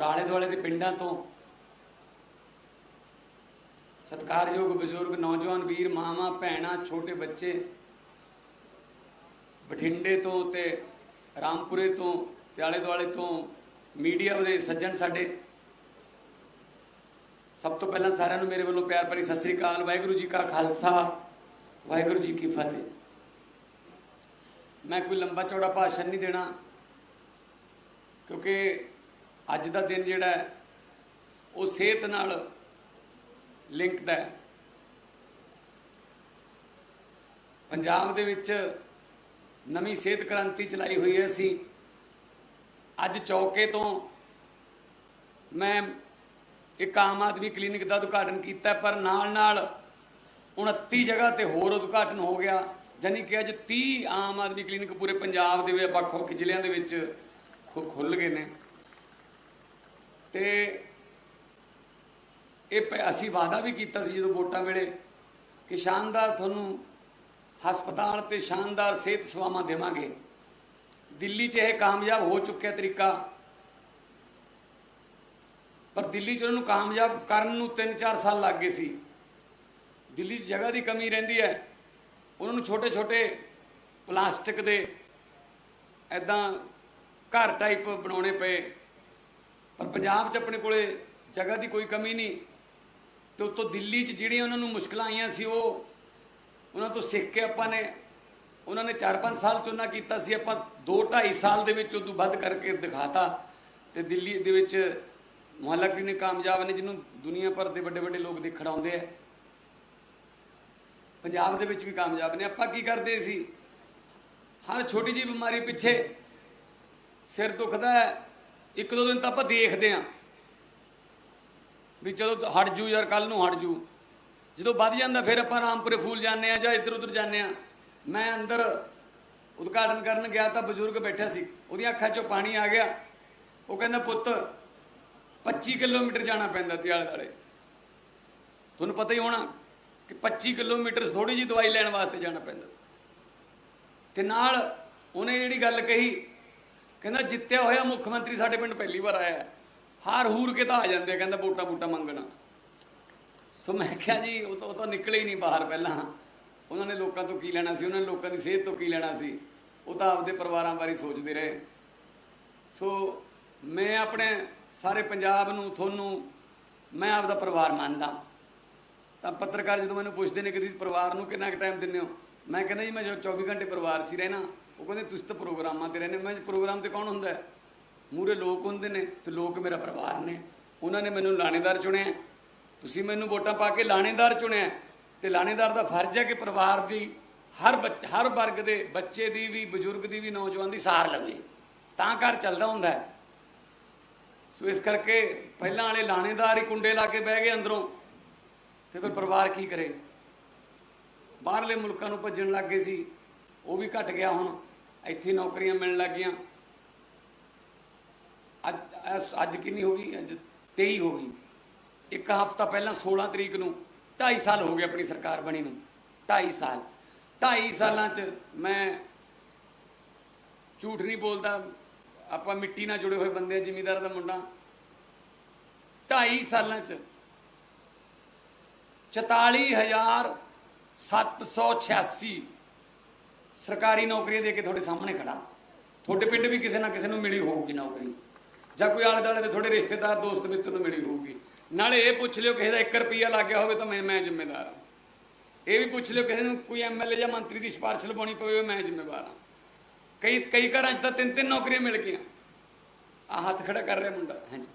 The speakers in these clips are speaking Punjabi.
ਔਰ ਆਲੇ ਦੁਆਲੇ ਦੇ ਪਿੰਡਾਂ ਤੋਂ ਸਤਿਕਾਰਯੋਗ ਬਜ਼ੁਰਗ, ਨੌਜਵਾਨ ਵੀਰ, ਮਾਵਾਂ, ਭੈਣਾਂ, ਛੋਟੇ ਬੱਚੇ ਬਠਿੰਡੇ ਤੋਂ ਤੇ ਰਾਮਪੁਰੇ ਤੋਂ ਤੇ ਆਲੇ ਦੁਆਲੇ ਤੋਂ ਮੀਡੀਆ ਦੇ ਸੱਜਣ ਸਾਡੇ। ਸਭ ਤੋਂ ਪਹਿਲਾਂ ਸਾਰਿਆਂ ਨੂੰ ਮੇਰੇ ਵੱਲੋਂ ਪਿਆਰ ਭਰੀ ਸਤਿ ਸ੍ਰੀ ਅਕਾਲ। ਵਾਹਿਗੁਰੂ ਜੀ ਕਾ ਖਾਲਸਾ, ਵਾਹਿਗੁਰੂ ਜੀ ਕੀ ਫਤਿਹ। ਮੈਂ ਕੋਈ ਲੰਬਾ ਚੌੜਾ ਭਾਸ਼ਣ ਨਹੀਂ ਦੇਣਾ, ਕਿਉਂਕਿ ਅੱਜ ਦਾ ਦਿਨ ਜਿਹੜਾ ਉਹ ਸਿਹਤ ਨਾਲ ਲਿੰਕਡ ਹੈ। ਪੰਜਾਬ ਦੇ ਵਿੱਚ ਨਵੀਂ ਸਿਹਤ ਕ੍ਰਾਂਤੀ ਚਲਾਈ ਹੋਈ ਹੈ। ਅਸੀਂ ਅੱਜ ਚੌਕੇ ਤੋਂ ਮੈਂ ਇੱਕ ਆਮ ਆਦਮੀ ਕਲੀਨਿਕ ਦਾ ਉਦਘਾਟਨ ਕੀਤਾ, ਪਰ ਨਾਲ ਨਾਲ 29 ਜਗ੍ਹਾ ਤੇ ਹੋਰ ਉਦਘਾਟਨ ਹੋ ਗਿਆ ਜਾਨੀ ਕਿ ਅੱਜ 30 ਆਮ ਆਦਮੀ ਕਲੀਨਿਕ ਪੂਰੇ ਪੰਜਾਬ ਦੇ ਵਿੱਚ ਵੱਖ-ਵੱਖ ਜ਼ਿਲ੍ਹਿਆਂ ਦੇ ਵਿੱਚ ਖੁ- ਖੁੱਲ ਗਏ ਨੇ। ਤੇ ਇਹ ਪ- ਅਸੀਂ ਵਾਅਦਾ ਵੀ ਕੀਤਾ ਸੀ ਜਦੋਂ ਵੋਟਾਂ ਵੇਲੇ ਕਿ ਸ਼ਾਨਦਾਰ ਤੁਹਾਨੂੰ ਹਸਪਤਾਲ ਤੇ ਸ਼ਾਨਦਾਰ ਸਿਹਤ ਸੇਵਾਵਾਂ ਦੇਵਾਂਗੇ। ਦਿੱਲੀ 'ਚ ਇਹ ਕਾਮਯਾਬ ਹੋ ਚੁੱਕਿਆ ਤਰੀਕਾ। ਪਰ ਦਿੱਲੀ 'ਚ ਉਹਨਾਂ ਨੂੰ ਕਾਮਯਾਬ ਕਰਨ ਨੂੰ 3-4 ਸਾਲ ਲੱਗ ਗਏ ਸੀ। ਦਿੱਲੀ 'ਚ ਜਗ੍ਹਾ ਦੀ ਕਮੀ ਰਹਿੰਦੀ ਹੈ। ਉਹਨਾਂ ਨੂੰ ਛੋਟੇ-ਛੋਟੇ ਪਲਾਸਟਿਕ ਦੇ ਐਦਾਂ ਘਰ ਟਾਈਪ ਬਣਾਉਣੇ ਪਏ। ਪਰ ਪੰਜਾਬ 'ਚ ਆਪਣੇ ਕੋਲੇ ਜਗ੍ਹਾ ਦੀ ਕੋਈ ਕਮੀ ਨਹੀਂ ਤੇ ਉੱਤੋਂ ਦਿੱਲੀ 'ਚ ਜਿਹੜੀਆਂ ਉਹਨਾਂ ਨੂੰ ਮੁਸ਼ਕਲਾਂ ਆਈਆਂ ਸੀ ਉਹ ਉਹਨਾਂ ਤੋਂ ਸਿੱਖ ਕੇ ਆਪਾਂ ਨੇ ਉਹਨਾਂ ਨੇ 4-5 ਸਾਲ ਚੁਣਾ ਕੀਤਾ ਸੀ, ਆਪਾਂ 2-2.5 ਸਾਲ ਦੇ ਵਿੱਚ ਉਦੋਂ ਵੱਧ ਕਰਕੇ ਦਿਖਾਤਾ ਤੇ ਦਿੱਲੀ ਦੇ ਵਿੱਚ ਮੁਹੱਲਾ ਕਲੀਨਿਕ ਕਾਮਯਾਬ ਨੇ ਜਿਹਨੂੰ ਦੁਨੀਆ ਭਰ ਦੇ ਵੱਡੇ ਵੱਡੇ ਲੋਕ ਦੇਖਣ ਆਉਂਦੇ ਆ। ਪੰਜਾਬ ਦੇ ਵਿੱਚ ਵੀ ਕਾਮਯਾਬ ਨੇ। ਆਪਾਂ ਕੀ ਕਰਦੇ ਸੀ? ਹਰ ਛੋਟੀ ਜੀ ਬਿਮਾਰੀ ਪਿੱਛੇ ਸਿਰ ਦੁਖਦਾ ਹੈ। ਇੱਕ ਦੋ ਦਿਨ ਤਾਂ ਆਪਾਂ ਦੇਖਦੇ ਆਂ ਵੀ ਚਲੋ ਹਟ ਜੂ ਯਾਰ ਕੱਲ ਨੂੰ ਹਟ ਜੂ। ਜਦੋਂ ਵੱਧ ਜਾਂਦਾ ਫਿਰ ਆਪਾਂ ਰਾਮਪੁਰੇ ਫੂਲ ਜਾਂਦੇ ਆ ਜਾਂ ਇੱਧਰ ਉੱਧਰ ਜਾਂਦੇ ਆ ਮੈਂ ਅੰਦਰ ਉਦਘਾਟਨ ਕਰਨ ਗਿਆ ਤਾਂ ਬਜ਼ੁਰਗ ਬੈਠਾ ਸੀ। ਉਹਦੀਆਂ ਅੱਖਾਂ 'ਚੋਂ ਪਾਣੀ ਆ ਗਿਆ। ਉਹ ਕਹਿੰਦਾ, ਪੁੱਤ 25 ਕਿਲੋਮੀਟਰ ਜਾਣਾ ਪੈਂਦਾ ਤੇ ਵਾਲੇ। ਤੁਹਾਨੂੰ ਪਤਾ ਹੀ ਹੋਣਾ ਕਿ 25 ਕਿਲੋਮੀਟਰ ਥੋੜੀ ਜੀ ਦਵਾਈ ਲੈਣ ਵਾਸਤੇ ਜਾਣਾ ਪੈਂਦਾ। ਤੇ ਨਾਲ ਉਹਨੇ ਜਿਹੜੀ ਗੱਲ ਕਹੀ ਕਹਿੰਦਾ ਜਿੱਤਿਆ ਹੋਇਆ ਮੁੱਖ ਮੰਤਰੀ ਸਾਡੇ ਪਿੰਡ ਪਹਿਲੀ ਵਾਰ ਆਇਆ ਹਾਰ ਹੂਰ ਕੇ ਤਾਂ ਆ ਜਾਂਦੇ ਕਹਿੰਦਾ ਵੋਟਾਂ ਵੋਟਾਂ ਮੰਗਣਾ। ਸੋ ਮੈਂ ਕਿਹਾ ਜੀ, ਉਹ ਤਾਂ ਉਹ ਤਾਂ ਨਿਕਲੇ ਹੀ ਨਹੀਂ ਬਾਹਰ ਪਹਿਲਾਂ। ਉਹਨਾਂ ਨੇ ਲੋਕਾਂ ਤੋਂ ਕੀ ਲੈਣਾ ਸੀ? ਉਹਨਾਂ ਨੇ ਲੋਕਾਂ ਦੀ ਸਿਹਤ ਤੋਂ ਕੀ ਲੈਣਾ ਸੀ? ਉਹ ਤਾਂ ਆਪਦੇ ਪਰਿਵਾਰਾਂ ਬਾਰੇ ਸੋਚਦੇ ਰਹੇ। ਸੋ ਮੈਂ ਆਪਣੇ ਸਾਰੇ ਪੰਜਾਬ ਨੂੰ, ਤੁਹਾਨੂੰ, ਮੈਂ ਆਪਦਾ ਪਰਿਵਾਰ ਮੰਨਦਾ। ਤਾਂ ਪੱਤਰਕਾਰ ਜਦੋਂ ਮੈਨੂੰ ਪੁੱਛਦੇ ਨੇ ਕਿ ਤੁਸੀਂ ਪਰਿਵਾਰ ਨੂੰ ਕਿੰਨਾ ਕੁ ਟਾਈਮ ਦਿੰਦੇ ਹੋ? ਮੈਂ ਕਹਿੰਦਾ ਜੀ, ਮੈਂ ਜੋ 24 ਘੰਟੇ ਪਰਿਵਾਰ 'ਚ ਹੀ ਰਹਿਣਾ। ਉਹ ਕਹਿੰਦੇ, ਤੁਸੀਂ ਤਾਂ ਪ੍ਰੋਗਰਾਮਾਂ ਤੇ ਰਹਿੰਦੇ ਮੈਂ ਪ੍ਰੋਗਰਾਮ ਤੇ ਕੌਣ ਹੁੰਦਾ? ਹੈ ਮੂਰੇ ਲੋਕ ਹੁੰਦੇ ਨੇ ਤੇ ਲੋਕ ਮੇਰਾ ਪਰਿਵਾਰ ਨੇ। ਉਹਨਾਂ ਨੇ ਮੈਨੂੰ ਲਾਣੇਦਾਰ ਚੁਣਿਆ। ਤੁਸੀਂ ਮੈਨੂੰ ਵੋਟਾਂ ਪਾ ਕੇ ਲਾਣੇਦਾਰ ਚੁਣਿਆ। ਤੇ ਲਾਣੇਦਾਰ ਦਾ ਫਰਜ਼ ਹੈ ਕਿ ਪਰਿਵਾਰ ਦੀ ਹਰ ਬੱਚ, ਹਰ ਵਰਗ ਦੇ ਬੱਚੇ ਦੀ ਵੀ, ਬਜ਼ੁਰਗ ਦੀ ਵੀ, ਨੌਜਵਾਨ ਦੀ ਸਾਰ ਲਵੇ। ਤਾਂ ਘਰ ਚੱਲਦਾ ਹੁੰਦਾ ਹੈ। ਸੋ ਇਸ ਕਰਕੇ ਪਹਿਲਾਂ ਵਾਲੇ ਲਾਣੇਦਾਰ ਹੀ ਕੁੰਡੇ ਲਾ ਕੇ ਬਹਿ ਗਏ ਅੰਦਰੋਂ। ਤੇ ਫਿਰ ਪਰਿਵਾਰ ਕੀ ਕਰੇ? ਬਾਹਰਲੇ ਮੁਲਕਾਂ ਨੂੰ ਭੱਜਣ ਲੱਗ ਗਏ ਸੀ। ਉਹ ਵੀ ਘਟ ਗਿਆ ਹੁਣ। ਇੱਥੇ ਨੌਕਰੀਆਂ ਮਿਲਣ ਲੱਗ ਗਈਆਂ ਅੱਜ ਅੱਜ- ਕਿੰਨੀ ਹੋ ਗਈ? ਅੱਜ 23 ਹੋ ਗਈ। ਇੱਕ ਹਫ਼ਤਾ ਪਹਿਲਾਂ 16 ਤਰੀਕ ਨੂੰ 2.5 ਸਾਲ ਹੋ ਗਏ ਆਪਣੀ ਸਰਕਾਰ ਬਣੀ ਨੂੰ। 2.5 ਸਾਲ। 2.5 ਸਾਲਾਂ 'ਚ ਮੈਂ ਝੂਠ ਨਹੀਂ ਬੋਲਦਾ। ਆਪਾਂ ਮਿੱਟੀ ਨਾਲ ਜੁੜੇ ਹੋਏ ਬੰਦੇ ਆ, ਜ਼ਿਮੀਦਾਰ ਦਾ ਮੁੰਡਾ। 2.5 ਸਾਲਾਂ 'ਚ 44786 ਸਰਕਾਰੀ ਨੌਕਰੀਆਂ ਦੇ ਕੇ ਤੁਹਾਡੇ ਸਾਹਮਣੇ ਖੜਾ। ਤੁਹਾਡੇ ਪਿੰਡ ਵੀ ਕਿਸੇ ਨਾ ਕਿਸੇ ਨੂੰ ਮਿਲੀ ਹੋਊਗੀ ਨੌਕਰੀ। ਜਾਂ ਕੋਈ ਆਲੇ ਦੁਆਲੇ ਦੇ ਤੁਹਾਡੇ ਰਿਸ਼ਤੇਦਾਰ, ਦੋਸਤ, ਮਿੱਤਰ ਨੂੰ ਮਿਲੀ ਹੋਊਗੀ। ਨਾਲੇ ਇਹ ਪੁੱਛ ਲਿਓ ਕਿਸੇ ਦਾ 1 ਰੁਪਿਆ ਲੱਗ ਗਿਆ ਹੋਵੇ ਤਾਂ ਮੈਂ ਮੈਂ ਜ਼ਿੰਮੇਵਾਰ ਹਾਂ। ਇਹ ਵੀ ਪੁੱਛ ਲਿਓ ਕਿਸੇ ਨੂੰ ਕੋਈ ਐਮਐਲਏ ਜਾਂ ਮੰਤਰੀ ਦੀ ਸਿਫਾਰਿਸ਼ ਲਵਾਉਣੀ ਪਵੇ ਮੈਂ ਜ਼ਿੰਮੇਵਾਰ ਹਾਂ। ਕਈ ਕਈ ਘਰਾਂ 'ਚ ਤਾਂ ਤਿੰਨ ਤਿੰਨ ਨੌਕਰੀਆਂ ਮਿਲ ਗਈਆਂ। ਆ ਹੱਥ ਖੜਾ ਕਰ ਰਿਹਾ ਮੁੰਡਾ। ਹਾਂਜੀ।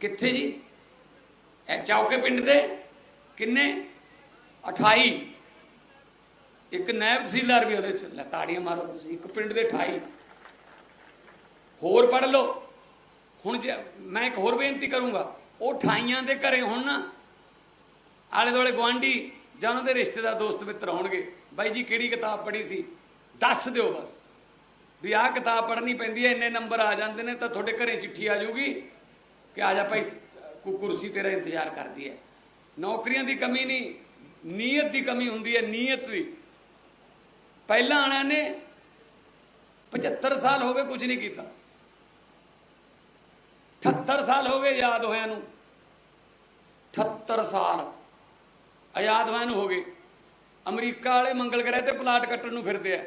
ਕਿੱਥੇ ਜੀ? ਇਹ ਚੌਕੇ ਪਿੰਡ ਦੇ। ਕਿੰਨੇ? 28 ਇੱਕ ਨਾਇਬ ਤਹਿਸੀਲਦਾਰ ਵੀ ਉਹਦੇ ਚ, ਲੈ ਤਾੜੀਆਂ ਮਾਰੋ ਤੁਸੀਂ, ਇੱਕ ਪਿੰਡ ਦੇ 28 ਹੋਰ ਪੜ ਲਓ। ਹੁਣ ਜੇ ਮੈਂ ਇੱਕ ਹੋਰ ਬੇਨਤੀ ਕਰੂੰਗਾ, ਉਹ 28 ਦੇ ਘਰੇ ਹੁਣ ਨਾ ਆਲੇ ਦੁਆਲੇ ਗਵਾਂਢੀ ਜਾਂ ਉਹਨਾਂ ਦੇ ਰਿਸ਼ਤੇਦਾਰ, ਦੋਸਤ, ਮਿੱਤਰ ਹੋਣਗੇ, ਬਾਈ ਜੀ ਕਿਹੜੀ ਕਿਤਾਬ ਪੜ੍ਹੀ ਸੀ? ਦੱਸ ਦਿਓ ਬਸ। ਵੀ ਆਹ ਕਿਤਾਬ ਪੜ੍ਹਨੀ ਪੈਂਦੀ ਹੈ, ਇੰਨੇ ਨੰਬਰ ਆ ਜਾਂਦੇ ਨੇ, ਤਾਂ ਤੁਹਾਡੇ ਘਰੇ ਚਿੱਠੀ ਆ ਜਾਊਗੀ ਕਿ ਆ ਜਾ ਭਾਈ, ਕੋ ਕੁਰਸੀ ਤੇਰਾ ਇੰਤਜ਼ਾਰ ਕਰਦੀ ਹੈ। ਨੌਕਰੀਆਂ ਦੀ ਕਮੀ ਨਹੀਂ, ਨੀਅਤ ਦੀ ਕਮੀ ਹੁੰਦੀ ਹੈ, ਨੀਅਤ ਦੀ। ਪਹਿਲਾਂ ਵਾਲਿਆਂ ਨੇ 75 ਸਾਲ ਹੋ ਗਏ ਕੁਝ ਨਹੀਂ ਕੀਤਾ। 78 ਸਾਲ ਹੋ ਗਏ ਯਾਦ ਹੋਇਆਂ ਨੂੰ। 78 ਸਾਲ ਆਜ਼ਾਦ ਹੋਇਆ ਨੂੰ ਹੋ ਗਏ। ਅਮਰੀਕਾ ਵਾਲੇ ਮੰਗਲ ਗ੍ਰਹਿ ਤੇ ਪਲਾਟ ਕੱਟਣ ਨੂੰ ਫਿਰਦੇ ਆ।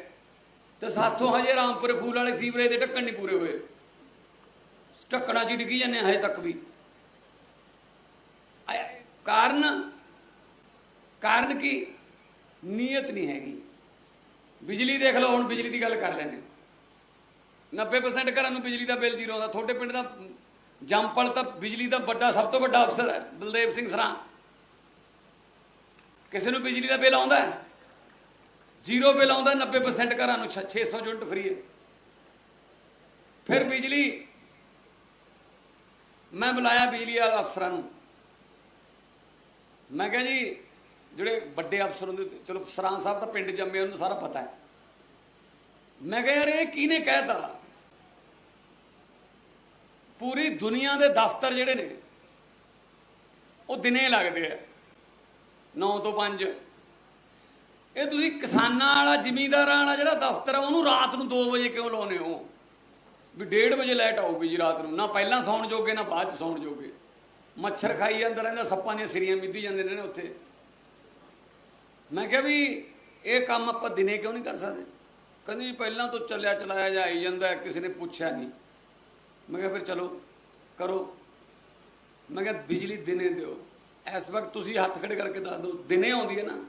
ਤੇ ਸਾਥੋਂ ਹਜੇ ਰਾਮਪੁਰ ਫੂਲ ਵਾਲੇ ਸੀਵਰੇਜ ਦੇ ਢੱਕਣ ਨਹੀਂ ਪੂਰੇ ਹੋਏ। ਢੱਕਣਾ ਚ ਡਿੱਗੀ ਜਾਂਦੇ ਹਜੇ ਤੱਕ ਵੀ। ਕਾਰਨ ਕਾਰਨ ਕੀ? ਨੀਅਤ ਨਹੀਂ ਹੈਗੀ। ਬਿਜਲੀ ਦੇਖ ਲਓ, ਹੁਣ ਬਿਜਲੀ ਦੀ ਗੱਲ ਕਰ ਲੈਨੇ 90% ਘਰਾਂ ਨੂੰ ਬਿਜਲੀ ਦਾ ਬਿੱਲ ਜ਼ੀਰੋ ਆਉਂਦਾ ਤੁਹਾਡੇ ਪਿੰਡ ਦਾ ਜੰਪਲ ਤਾਂ ਬਿਜਲੀ ਦਾ ਵੱਡਾ, ਸਭ ਤੋਂ ਵੱਡਾ ਅਫਸਰ ਹੈ, ਬਲਦੇਵ ਸਿੰਘ ਸਰਾਂ। ਕਿਸੇ ਨੂੰ ਬਿਜਲੀ ਦਾ ਬਿੱਲ ਆਉਂਦਾ ਜ਼ੀਰੋ ਬਿੱਲ ਆਉਂਦਾ 90% ਘਰਾਂ ਨੂੰ 600 ਯੂਨਿਟ ਫ੍ਰੀ ਹੈ। ਫਿਰ ਬਿਜਲੀ, ਮੈਂ ਬੁਲਾਇਆ ਬਿਜਲੀ ਵਾਲੇ ਅਫਸਰਾਂ ਨੂੰ। ਮੈਂ ਕਿਹਾ ਜੀ ਜਿਹੜੇ ਵੱਡੇ ਅਫਸਰ ਹੁੰਦੇ, ਚਲੋ ਸਰਾਂ ਸਾਹਿਬ ਤਾਂ ਪਿੰਡ ਜੰਮੇ, ਉਹਨੂੰ ਸਾਰਾ ਪਤਾ ਹੈ। ਮੈਂ ਕਿਹਾ, ਯਾਰ, ਇਹ ਕਿਹਨੇ ਕਹਿਤਾ ਪੂਰੀ ਦੁਨੀਆ ਦੇ ਦਫ਼ਤਰ ਜਿਹੜੇ ਨੇ, ਉਹ ਦਿਨੇ ਲੱਗਦੇ ਆ 9 ਤੋਂ 5 ਇਹ ਤੁਸੀਂ ਕਿਸਾਨਾਂ ਵਾਲਾ, ਜ਼ਿਮੀਂਦਾਰਾਂ ਵਾਲਾ ਜਿਹੜਾ ਦਫ਼ਤਰ ਆ, ਉਹਨੂੰ ਰਾਤ ਨੂੰ 2 ਵਜੇ ਕਿਉਂ ਲਾਉਨੇ ਹੋ? ਵੀ 1:30 ਵਜੇ ਲਾਈਟ ਆਊਗੀ ਜੀ ਰਾਤ ਨੂੰ। ਨਾ ਪਹਿਲਾਂ ਸੌਣ ਜੋਗੇ, ਨਾ ਬਾਅਦ ਚ ਸੌਣ ਜੋਗੇ। ਮੱਛਰ ਖਾਈ ਜਾਂਦਾ ਰਹਿੰਦਾ, ਸੱਪਾਂ ਦੀਆਂ ਸਿਰੀਆਂ ਮਿੱਧੀ ਜਾਂਦੇ ਨੇ ਉੱਥੇ। ਮੈਂ ਕਿਹਾ ਵੀ ਇਹ ਕੰਮ ਆਪਾਂ ਦਿਨੇ ਕਿਉਂ ਨਹੀਂ ਕਰ ਸਕਦੇ? ਕਹਿੰਦੇ ਜੀ ਪਹਿਲਾਂ ਤੋਂ ਚੱਲਿਆ ਚਲਾਇਆ ਜਾਈ ਜਾਂਦਾ, ਕਿਸੇ ਨੇ ਪੁੱਛਿਆ ਨਹੀਂ। ਮੈਂ ਕਿਹਾ ਫਿਰ ਚਲੋ, ਕਰੋ। ਮੈਂ ਕਿਹਾ ਬਿਜਲੀ ਦਿਨੇ ਦਿਓ। ਇਸ ਵਕਤ ਤੁਸੀਂ ਹੱਥ ਖੜੇ ਕਰਕੇ ਦੱਸ ਦਿਓ, ਦਿਨੇ ਆਉਂਦੀ ਹੈ ਨਾ?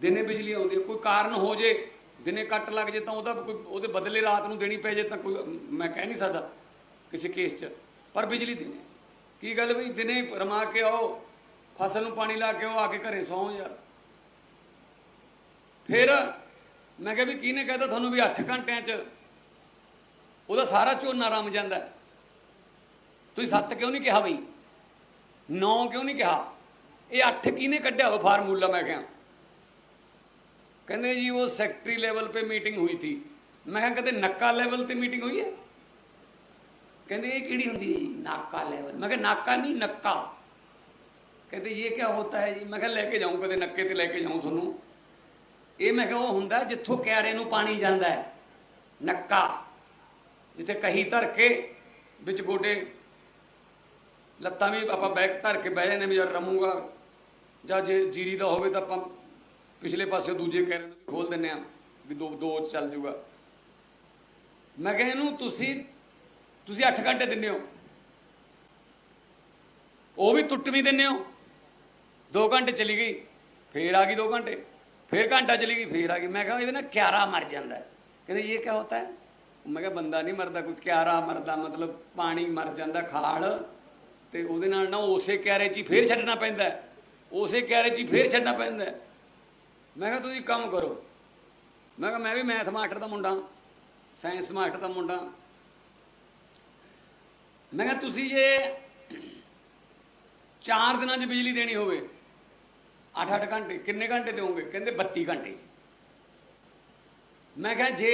ਦਿਨੇ ਬਿਜਲੀ ਆਉਂਦੀ ਹੈ, ਕੋਈ ਕਾਰਨ ਹੋ ਜੇ, ਦਿਨੇ ਕੱਟ ਲੱਗ ਜੇ ਤਾਂ ਉਹਦਾ ਕੋਈ, ਉਹਦੇ ਬਦਲੇ ਰਾਤ ਨੂੰ ਦੇਣੀ ਪੈ ਜੇ ਤਾਂ ਕੋਈ, ਮੈਂ ਕਹਿ ਨਹੀਂ ਸਕਦਾ ਕਿਸੇ ਕੇਸ 'ਚ। ਪਰ ਬਿਜਲੀ ਦਿਨੇ। ਕੀ ਗੱਲ ਵੀ ਦਿਨੇ ਰਮਾ ਕੇ ਆਓ, ਫਸਲ ਨੂੰ ਪਾਣੀ ਲਾ ਕੇ ਆਓ, ਆ ਕੇ ਘਰੇ ਸੌਂ ਯਾਰ। ਫਿਰ ਮੈਂ ਕਿਹਾ ਵੀ ਕਿਹਨੇ ਕਹਤਾ ਤੁਹਾਨੂੰ ਵੀ 8 ਘੰਟਿਆਂ 'ਚ? ਉਹਦਾ ਸਾਰਾ ਝੋਨਾ ਰਮ ਜਾਂਦਾ। ਤੁਸੀਂ 7 ਕਿਉਂ ਨਹੀਂ ਕਿਹਾ ਬਈ? 9 ਕਿਉਂ ਨਹੀਂ ਕਿਹਾ? ਇਹ 8 ਕਿਹਨੇ ਕੱਢਿਆ? ਉਹ ਫਾਰਮੂਲਾ ਮੈਂ ਕਿਹਾ। ਕਹਿੰਦੇ ਜੀ, ਉਹ ਸੈਕਟਰੀ ਲੈਵਲ ਤੇ ਮੀਟਿੰਗ ਹੋਈ ਸੀ। ਮੈਂ ਕਿਹਾ ਕਦੇ ਨੱਕਾ ਲੈਵਲ ਤੇ ਮੀਟਿੰਗ ਹੋਈ ਹੈ? ਕਹਿੰਦੇ ਇਹ ਕਿਹੜੀ ਹੁੰਦੀ ਹੈ ਜੀ? ਨਾਕਾ ਲੈਵਲ। ਮੈਂ ਕਿਹਾ ਨਾਕਾ ਨਹੀਂ, ਨੱਕਾ। ਕਹਿੰਦੇ ਇਹ ਕੀ ਹੋਤਾ ਹੈ ਜੀ? ਮੈਂ ਕਿਹਾ ਲੈ ਕੇ ਜਾਊਂ, ਕਦੇ ਨੱਕੇ ਤੇ ਲੈ ਕੇ ਜਾਊਂ ਤੁਹਾਨੂੰ। ਇਹ ਮੈਂ ਕਿਹਾ ਉਹ ਹੁੰਦਾ ਜਿੱਥੋਂ ਕਿਆਰੇ ਨੂੰ ਪਾਣੀ ਜਾਂਦਾ ਹੈ, ਨੱਕਾ, ਜਿੱਥੇ ਕਹੀ ਧਰ ਕੇ ਵਿੱਚ ਗੋਡੇ ਲੱਤਾਂ ਵੀ ਆਪਾਂ ਬੈਕ ਧਰ ਕੇ ਬਹਿ ਜਾਂਦੇ ਵੀ ਯਾਰ ਰਮੂਗਾ, ਜਾਂ ਜੇ ਜੀਰੀ ਦਾ ਹੋਵੇ ਤਾਂ ਆਪਾਂ ਪਿਛਲੇ ਪਾਸੇ ਦੂਜੇ ਕਿਆਰੇ ਨੂੰ ਵੀ ਖੋਲ ਦਿੰਨੇ ਆ ਵੀ ਦੋ ਦੋ ਚ ਚੱਲ ਜੂਗਾ। ਮੈਂ ਕਿਹਾ ਇਹਨੂੰ ਤੁਸੀਂ ਤੁਸੀਂ 8 ਘੰਟੇ ਦਿੰਦੇ ਹੋ। ਉਹ ਵੀ ਟੁੱਟ ਵੀ ਦਿੰਦੇ ਹੋ। 2 ਘੰਟੇ ਚਲੀ ਗਈ, ਫੇਰ ਆ ਗਈ 2 ਘੰਟੇ। ਫੇਰ ਘੰਟਾ ਚਲੀ ਗਈ, ਫੇਰ ਆ ਗਈ। ਮੈਂ ਕਿਹਾ ਇਹਦੇ ਨਾਲ ਕਿਆਰਾ ਮਰ ਜਾਂਦਾ ਹੈ। ਕਹਿੰਦੇ ਇਹ ਕੀ ਹੁੰਦਾ ਹੈ? ਮੈਂ ਕਿਹਾ ਬੰਦਾ ਨਹੀਂ ਮਰਦਾ, ਕੋਈ ਕਿਆਰਾ ਮਰਦਾ, ਮਤਲਬ ਪਾਣੀ ਮਰ ਜਾਂਦਾ, ਖਾਲ। ਤੇ ਉਹਦੇ ਨਾਲ ਨਾ ਉਸੇ ਕਿਆਰੇ 'ਚ ਹੀ ਫੇਰ ਛੱਡਣਾ ਪੈਂਦਾ ਉਸੇ ਕਿਆਰੇ 'ਚ ਹੀ ਫੇਰ ਛੱਡਣਾ ਪੈਂਦਾ ਮੈਂ ਕਿਹਾ ਤੁਸੀਂ ਕੰਮ ਕਰੋ। ਮੈਂ ਕਿਹਾ ਮੈਂ ਵੀ ਮੈਥ ਮਾਸਟਰ ਦਾ ਮੁੰਡਾ ਸਾਇੰਸ ਮਾਸਟਰ ਦਾ ਮੁੰਡਾ। ਮੈਂ ਕਿਹਾ ਤੁਸੀਂ ਜੇ 4 ਦਿਨਾਂ 'ਚ ਬਿਜਲੀ ਦੇਣੀ ਹੋਵੇ 8-8 ਘੰਟੇ, ਕਿੰਨੇ ਘੰਟੇ ਦਿਓਗੇ? ਕਹਿੰਦੇ 32 ਘੰਟੇ। ਮੈਂ ਕਿਹਾ ਜੇ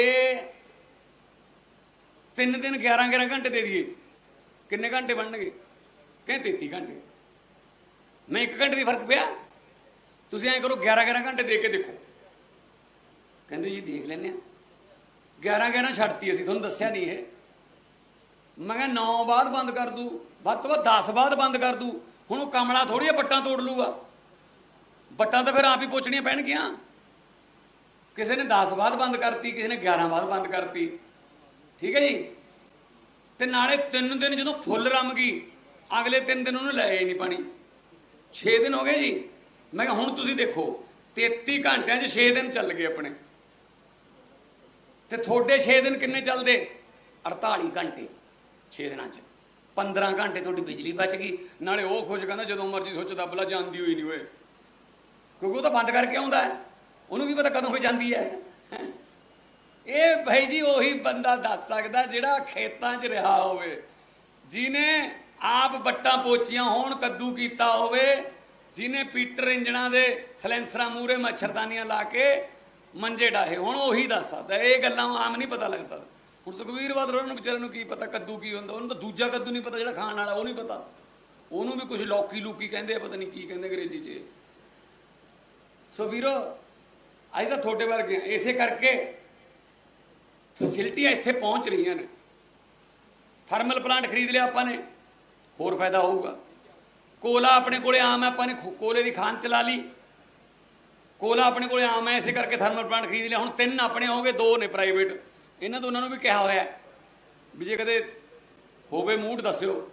3 ਦਿਨ 11-11 ਘੰਟੇ ਦੇ ਦਈਏ, ਕਿੰਨੇ ਘੰਟੇ ਬਣਨਗੇ? ਕਹਿੰਦੇ 33 ਘੰਟੇ। ਮੈਂ 1 ਘੰਟੇ ਦੀ ਫ਼ਰਕ ਪਿਆ? ਤੁਸੀਂ ਐਂ ਕਰੋ 11-11 ਘੰਟੇ ਦੇ ਕੇ ਦੇਖੋ। ਕਹਿੰਦੇ ਜੀ ਦੇਖ ਲੈਨੇ ਆ 11-11 ਛੱਡਤੀ ਅਸੀਂ, ਤੁਹਾਨੂੰ ਦੱਸਿਆ ਨਹੀਂ ਇਹ। ਮੈਂ ਕਿਹਾ 9 ਬਾਅਦ ਬੰਦ ਕਰ ਦੂ, ਵੱਧ ਤੋਂ ਵੱਧ 10 ਬਾਅਦ ਬੰਦ ਕਰ ਦੂ। ਹੁਣ ਉਹ ਕਮਲਾ ਥੋੜੀ ਪੱਟਾਂ ਤੋੜ ਲੂਗਾ। ਵੱਟਾਂ ਤਾਂ ਫਿਰ ਆਪ ਹੀ ਪੁੱਛਣੀਆਂ ਪੈਣਗੀਆਂ। ਕਿਸੇ ਨੇ 10 ਬਾਅਦ ਬੰਦ ਕਰਤੀ, ਕਿਸੇ ਨੇ 11 ਬਾਅਦ ਬੰਦ ਕਰਤੀ। ਠੀਕ ਹੈ ਜੀ? ਤੇ ਨਾਲੇ 3 ਦਿਨ ਜਦੋਂ ਫੁੱਲ ਰਮ ਗਈ, ਅਗਲੇ 3 ਦਿਨ ਉਹਨੂੰ ਲੈ ਹੀ ਨਹੀਂ ਪਾਣੀ। 6 ਦਿਨ ਹੋ ਗਏ ਜੀ। ਮੈਂ ਕਿਹਾ, ਹੁਣ ਤੁਸੀਂ ਦੇਖੋ 33 ਘੰਟਿਆਂ 'ਚ 6 ਦਿਨ ਚੱਲ ਗਏ ਆਪਣੇ। ਤੇ ਤੁਹਾਡੇ 6 ਦਿਨ ਕਿੰਨੇ ਚੱਲਦੇ? 48 ਘੰਟੇ 6 ਦਿਨਾਂ 'ਚ। 15 ਘੰਟੇ ਤੁਹਾਡੀ ਬਿਜਲੀ ਬਚ ਗਈ। ਨਾਲੇ ਉਹ ਖੁਸ਼ ਕਹਿੰਦਾ, ਜਦੋਂ ਮਰਜ਼ੀ ਸੁੱਚ ਦੱਬ ਜਾਂਦੀ ਹੋਈ ਨਹੀਂ ਓਏ। ਕਿਉਂਕਿ ਉਹ ਤਾਂ ਬੰਦ ਕਰਕੇ ਆਉਂਦਾ ਹੈ। ਉਹਨੂੰ ਵੀ ਪਤਾ ਕਦੋਂ ਹੋ ਜਾਂਦੀ ਹੈ। ਇਹ ਭਾਈ ਜੀ ਉਹੀ ਬੰਦਾ ਦੱਸ ਸਕਦਾ ਜਿਹੜਾ ਖੇਤਾਂ 'ਚ ਰਿਹਾ ਹੋਵੇ। ਜਿਨੇ ਆਪ ਬੱਟਾਂ ਪੋਚੀਆਂ ਹੋਣ, ਕੱਦੂ ਕੀਤਾ ਹੋਵੇ ਜਿਨੇ ਪੀਟਰ ਇੰਜਣਾਂ ਦੇ ਸਲੈਂਸਰਾਂ ਮੂਰੇ ਮੱਛਰਦਾਨੀਆਂ ਲਾ ਕੇ ਮੰਜੇ ਡਾਹੇ। ਹੁਣ ਉਹੀ ਦੱਸ ਸਕਦਾ। ਇਹ ਗੱਲਾਂ ਆਮ ਨਹੀਂ ਪਤਾ ਲੱਗ ਸਕਦਾ। ਹੁਣ ਸੁਖਵੀਰ ਬਾਦਲ ਉਹਨਾਂ ਨੂੰ ਵਿਚਾਰਿਆਂ ਨੂੰ ਕੀ ਪਤਾ ਕੱਦੂ ਕੀ ਹੁੰਦਾ। ਉਹਨੂੰ ਤਾਂ ਦੂਜਾ ਕੱਦੂ ਨਹੀਂ ਪਤਾ ਜਿਹੜਾ ਖਾਣ ਵਾਲਾ, ਉਹ ਨਹੀਂ ਪਤਾ। ਉਹਨੂੰ ਵੀ ਕੁਝ ਲੌਕੀ ਲੂਕੀ ਕਹਿੰਦੇ ਆ, ਪਤਾ ਨਹੀਂ ਕੀ ਕਹਿੰਦੇ ਅੰਗਰੇਜ਼ੀ 'ਚ ਸੋ ਵੀਰੋ, ਅੱਜ ਤਾਂ ਤੁਹਾਡੇ ਵਰਗੇ ਆ। ਇਸੇ ਕਰਕੇ ਫੈਸਿਲਿਟੀਆਂ ਇੱਥੇ ਪਹੁੰਚ ਰਹੀਆਂ ਨੇ। ਥਰਮਲ ਪਲਾਂਟ ਖਰੀਦ ਲਿਆ ਆਪਾਂ ਨੇ, ਹੋਰ ਫਾਇਦਾ ਹੋਊਗਾ। ਕੋਲਾ ਆਪਣੇ ਕੋਲੇ ਆਮ ਹੈ ਆਪਾਂ ਨੇ ਖੋ- ਕੋਲੇ ਦੀ ਖਾਨ ਚਲਾ ਲਈ। ਕੋਲਾ ਆਪਣੇ ਕੋਲੇ ਆਮ ਹੈ ਇਸੇ ਕਰਕੇ ਥਰਮਲ ਪਲਾਂਟ ਖਰੀਦ ਲਿਆ। ਹੁਣ ਤਿੰਨ ਆਪਣੇ ਹੋਗੇ ਦੋ ਨੇ ਪ੍ਰਾਈਵੇਟ ਇਹਨਾਂ ਦੋਨਾਂ ਨੂੰ ਵੀ ਕਿਹਾ ਹੋਇਆ ਵੀ ਜੇ ਕਦੇ ਹੋਵੇ ਮੂਡ, ਦੱਸਿਓ।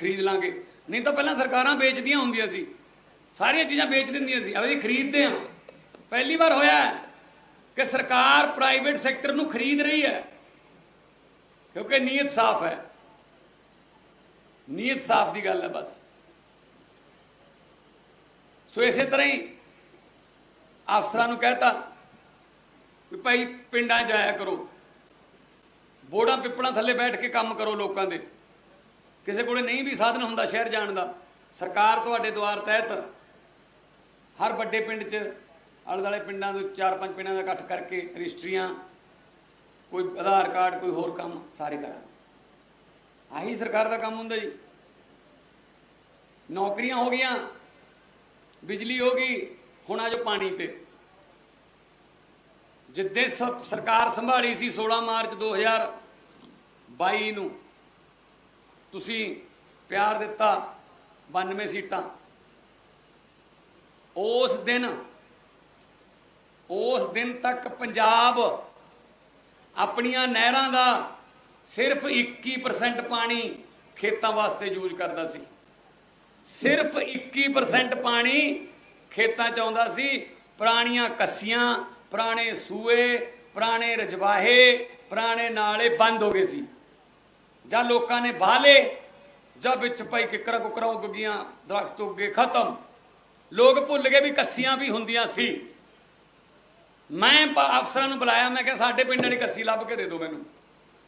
ਖਰੀਦ ਲਾਂਗੇ। ਨਹੀਂ ਤਾਂ ਪਹਿਲਾਂ ਸਰਕਾਰਾਂ ਵੇਚਦੀਆਂ ਹੁੰਦੀਆਂ ਸੀ। ਸਾਰੀਆਂ ਚੀਜ਼ਾਂ ਵੇਚ ਦਿੰਦੀਆਂ ਸੀ ਅਸੀਂ ਖਰੀਦਦੇ ਹਾਂ ਪਹਿਲੀ ਵਾਰ ਹੋਇਆ ਕਿ ਸਰਕਾਰ ਪ੍ਰਾਈਵੇਟ ਸੈਕਟਰ ਨੂੰ ਖਰੀਦ ਰਹੀ ਹੈ, ਕਿਉਂਕਿ ਨੀਅਤ ਸਾਫ਼ ਹੈ। ਨੀਅਤ ਸਾਫ਼ ਦੀ ਗੱਲ ਹੈ ਬਸ। ਸੋ ਇਸੇ ਤਰ੍ਹਾਂ ਹੀ ਅਫਸਰਾਂ ਨੂੰ ਕਹਿਤਾ ਵੀ ਭਾਈ ਪਿੰਡਾਂ ਜਾਇਆ ਕਰੋ। ਬੋੜਾਂ ਪਿੱਪਲਾਂ ਥੱਲੇ ਬੈਠ ਕੇ ਕੰਮ ਕਰੋ ਲੋਕਾਂ ਦੇ। ਕਿਸੇ ਕੋਲੇ ਨਹੀਂ ਵੀ ਸਾਧਨ ਹੁੰਦਾ ਸ਼ਹਿਰ ਜਾਣ ਦਾ। ਸਰਕਾਰ ਤੁਹਾਡੇ ਦੁਆਰ ਤਹਿਤ ਹਰ ਵੱਡੇ ਪਿੰਡ 'ਚ ਆਲੇ ਦੁਆਲੇ ਪਿੰਡਾਂ ਤੋਂ ਚਾਰ ਪੰਜ ਪਿੰਡਾਂ ਦਾ ਇਕੱਠ ਕਰਕੇ ਰਜਿਸਟਰੀਆਂ, ਕੋਈ ਆਧਾਰ ਕਾਰਡ, ਕੋਈ ਹੋਰ ਕੰਮ ਸਾਰੇ ਕਰਾਂਗੇ। ਆਹੀ ਸਰਕਾਰ ਦਾ ਕੰਮ ਹੁੰਦਾ ਜੀ। ਨੌਕਰੀਆਂ ਹੋ ਗਈਆਂ, ਬਿਜਲੀ ਹੋ ਗਈ, ਹੁਣ ਆ ਜੋ ਪਾਣੀ ਤੇ। ਜਿੱਦੇ ਸ- ਸਰਕਾਰ ਸੰਭਾਲੀ ਸੀ 16 ਮਾਰਚ 2022 ਨੂੰ, ਤੁਸੀਂ ਪਿਆਰ ਦਿੱਤਾ 92 ਸੀਟਾਂ। ਉਸ ਦਿਨ ਉਸ ਦਿਨ ਤੱਕ ਪੰਜਾਬ ਆਪਣੀਆਂ ਨਹਿਰਾਂ ਦਾ ਸਿਰਫ 21% ਪਾਣੀ ਖੇਤਾਂ ਵਾਸਤੇ ਯੂਜ਼ ਕਰਦਾ ਸੀ। ਸਿਰਫ 21% ਪਾਣੀ ਖੇਤਾਂ ਚ ਆਉਂਦਾ ਸੀ। ਪੁਰਾਣੀਆਂ ਕੱਸੀਆਂ, ਪੁਰਾਣੇ ਸੂਏ, ਪੁਰਾਣੇ ਰਜਵਾਹੇ, ਪੁਰਾਣੇ ਨਾਲੇ ਬੰਦ ਹੋ ਗਏ ਸੀ। ਜਾਂ ਲੋਕਾਂ ਨੇ ਬਾਲੇ ਜਾਂ ਵਿੱਚ ਪਈ ਕਿਕਰਾਂ ਕੁਕਰਾਂ ਉੱਗ ਗਈਆਂ, ਦਰਖਤ ਉੱਗੇ ਖਤਮ। ਲੋਕ ਭੁੱਲ ਗਏ ਵੀ ਕੱਸੀਆਂ ਵੀ ਹੁੰਦੀਆਂ ਸੀ। ਮੈਂ ਅਫਸਰਾਂ ਨੂੰ ਬੁਲਾਇਆ ਮੈਂ ਕਿਹਾ ਸਾਡੇ ਪਿੰਡ ਵਾਲੀ ਕੱਸੀ ਲੱਭ ਕੇ ਦੇ ਦਿਓ ਮੈਨੂੰ।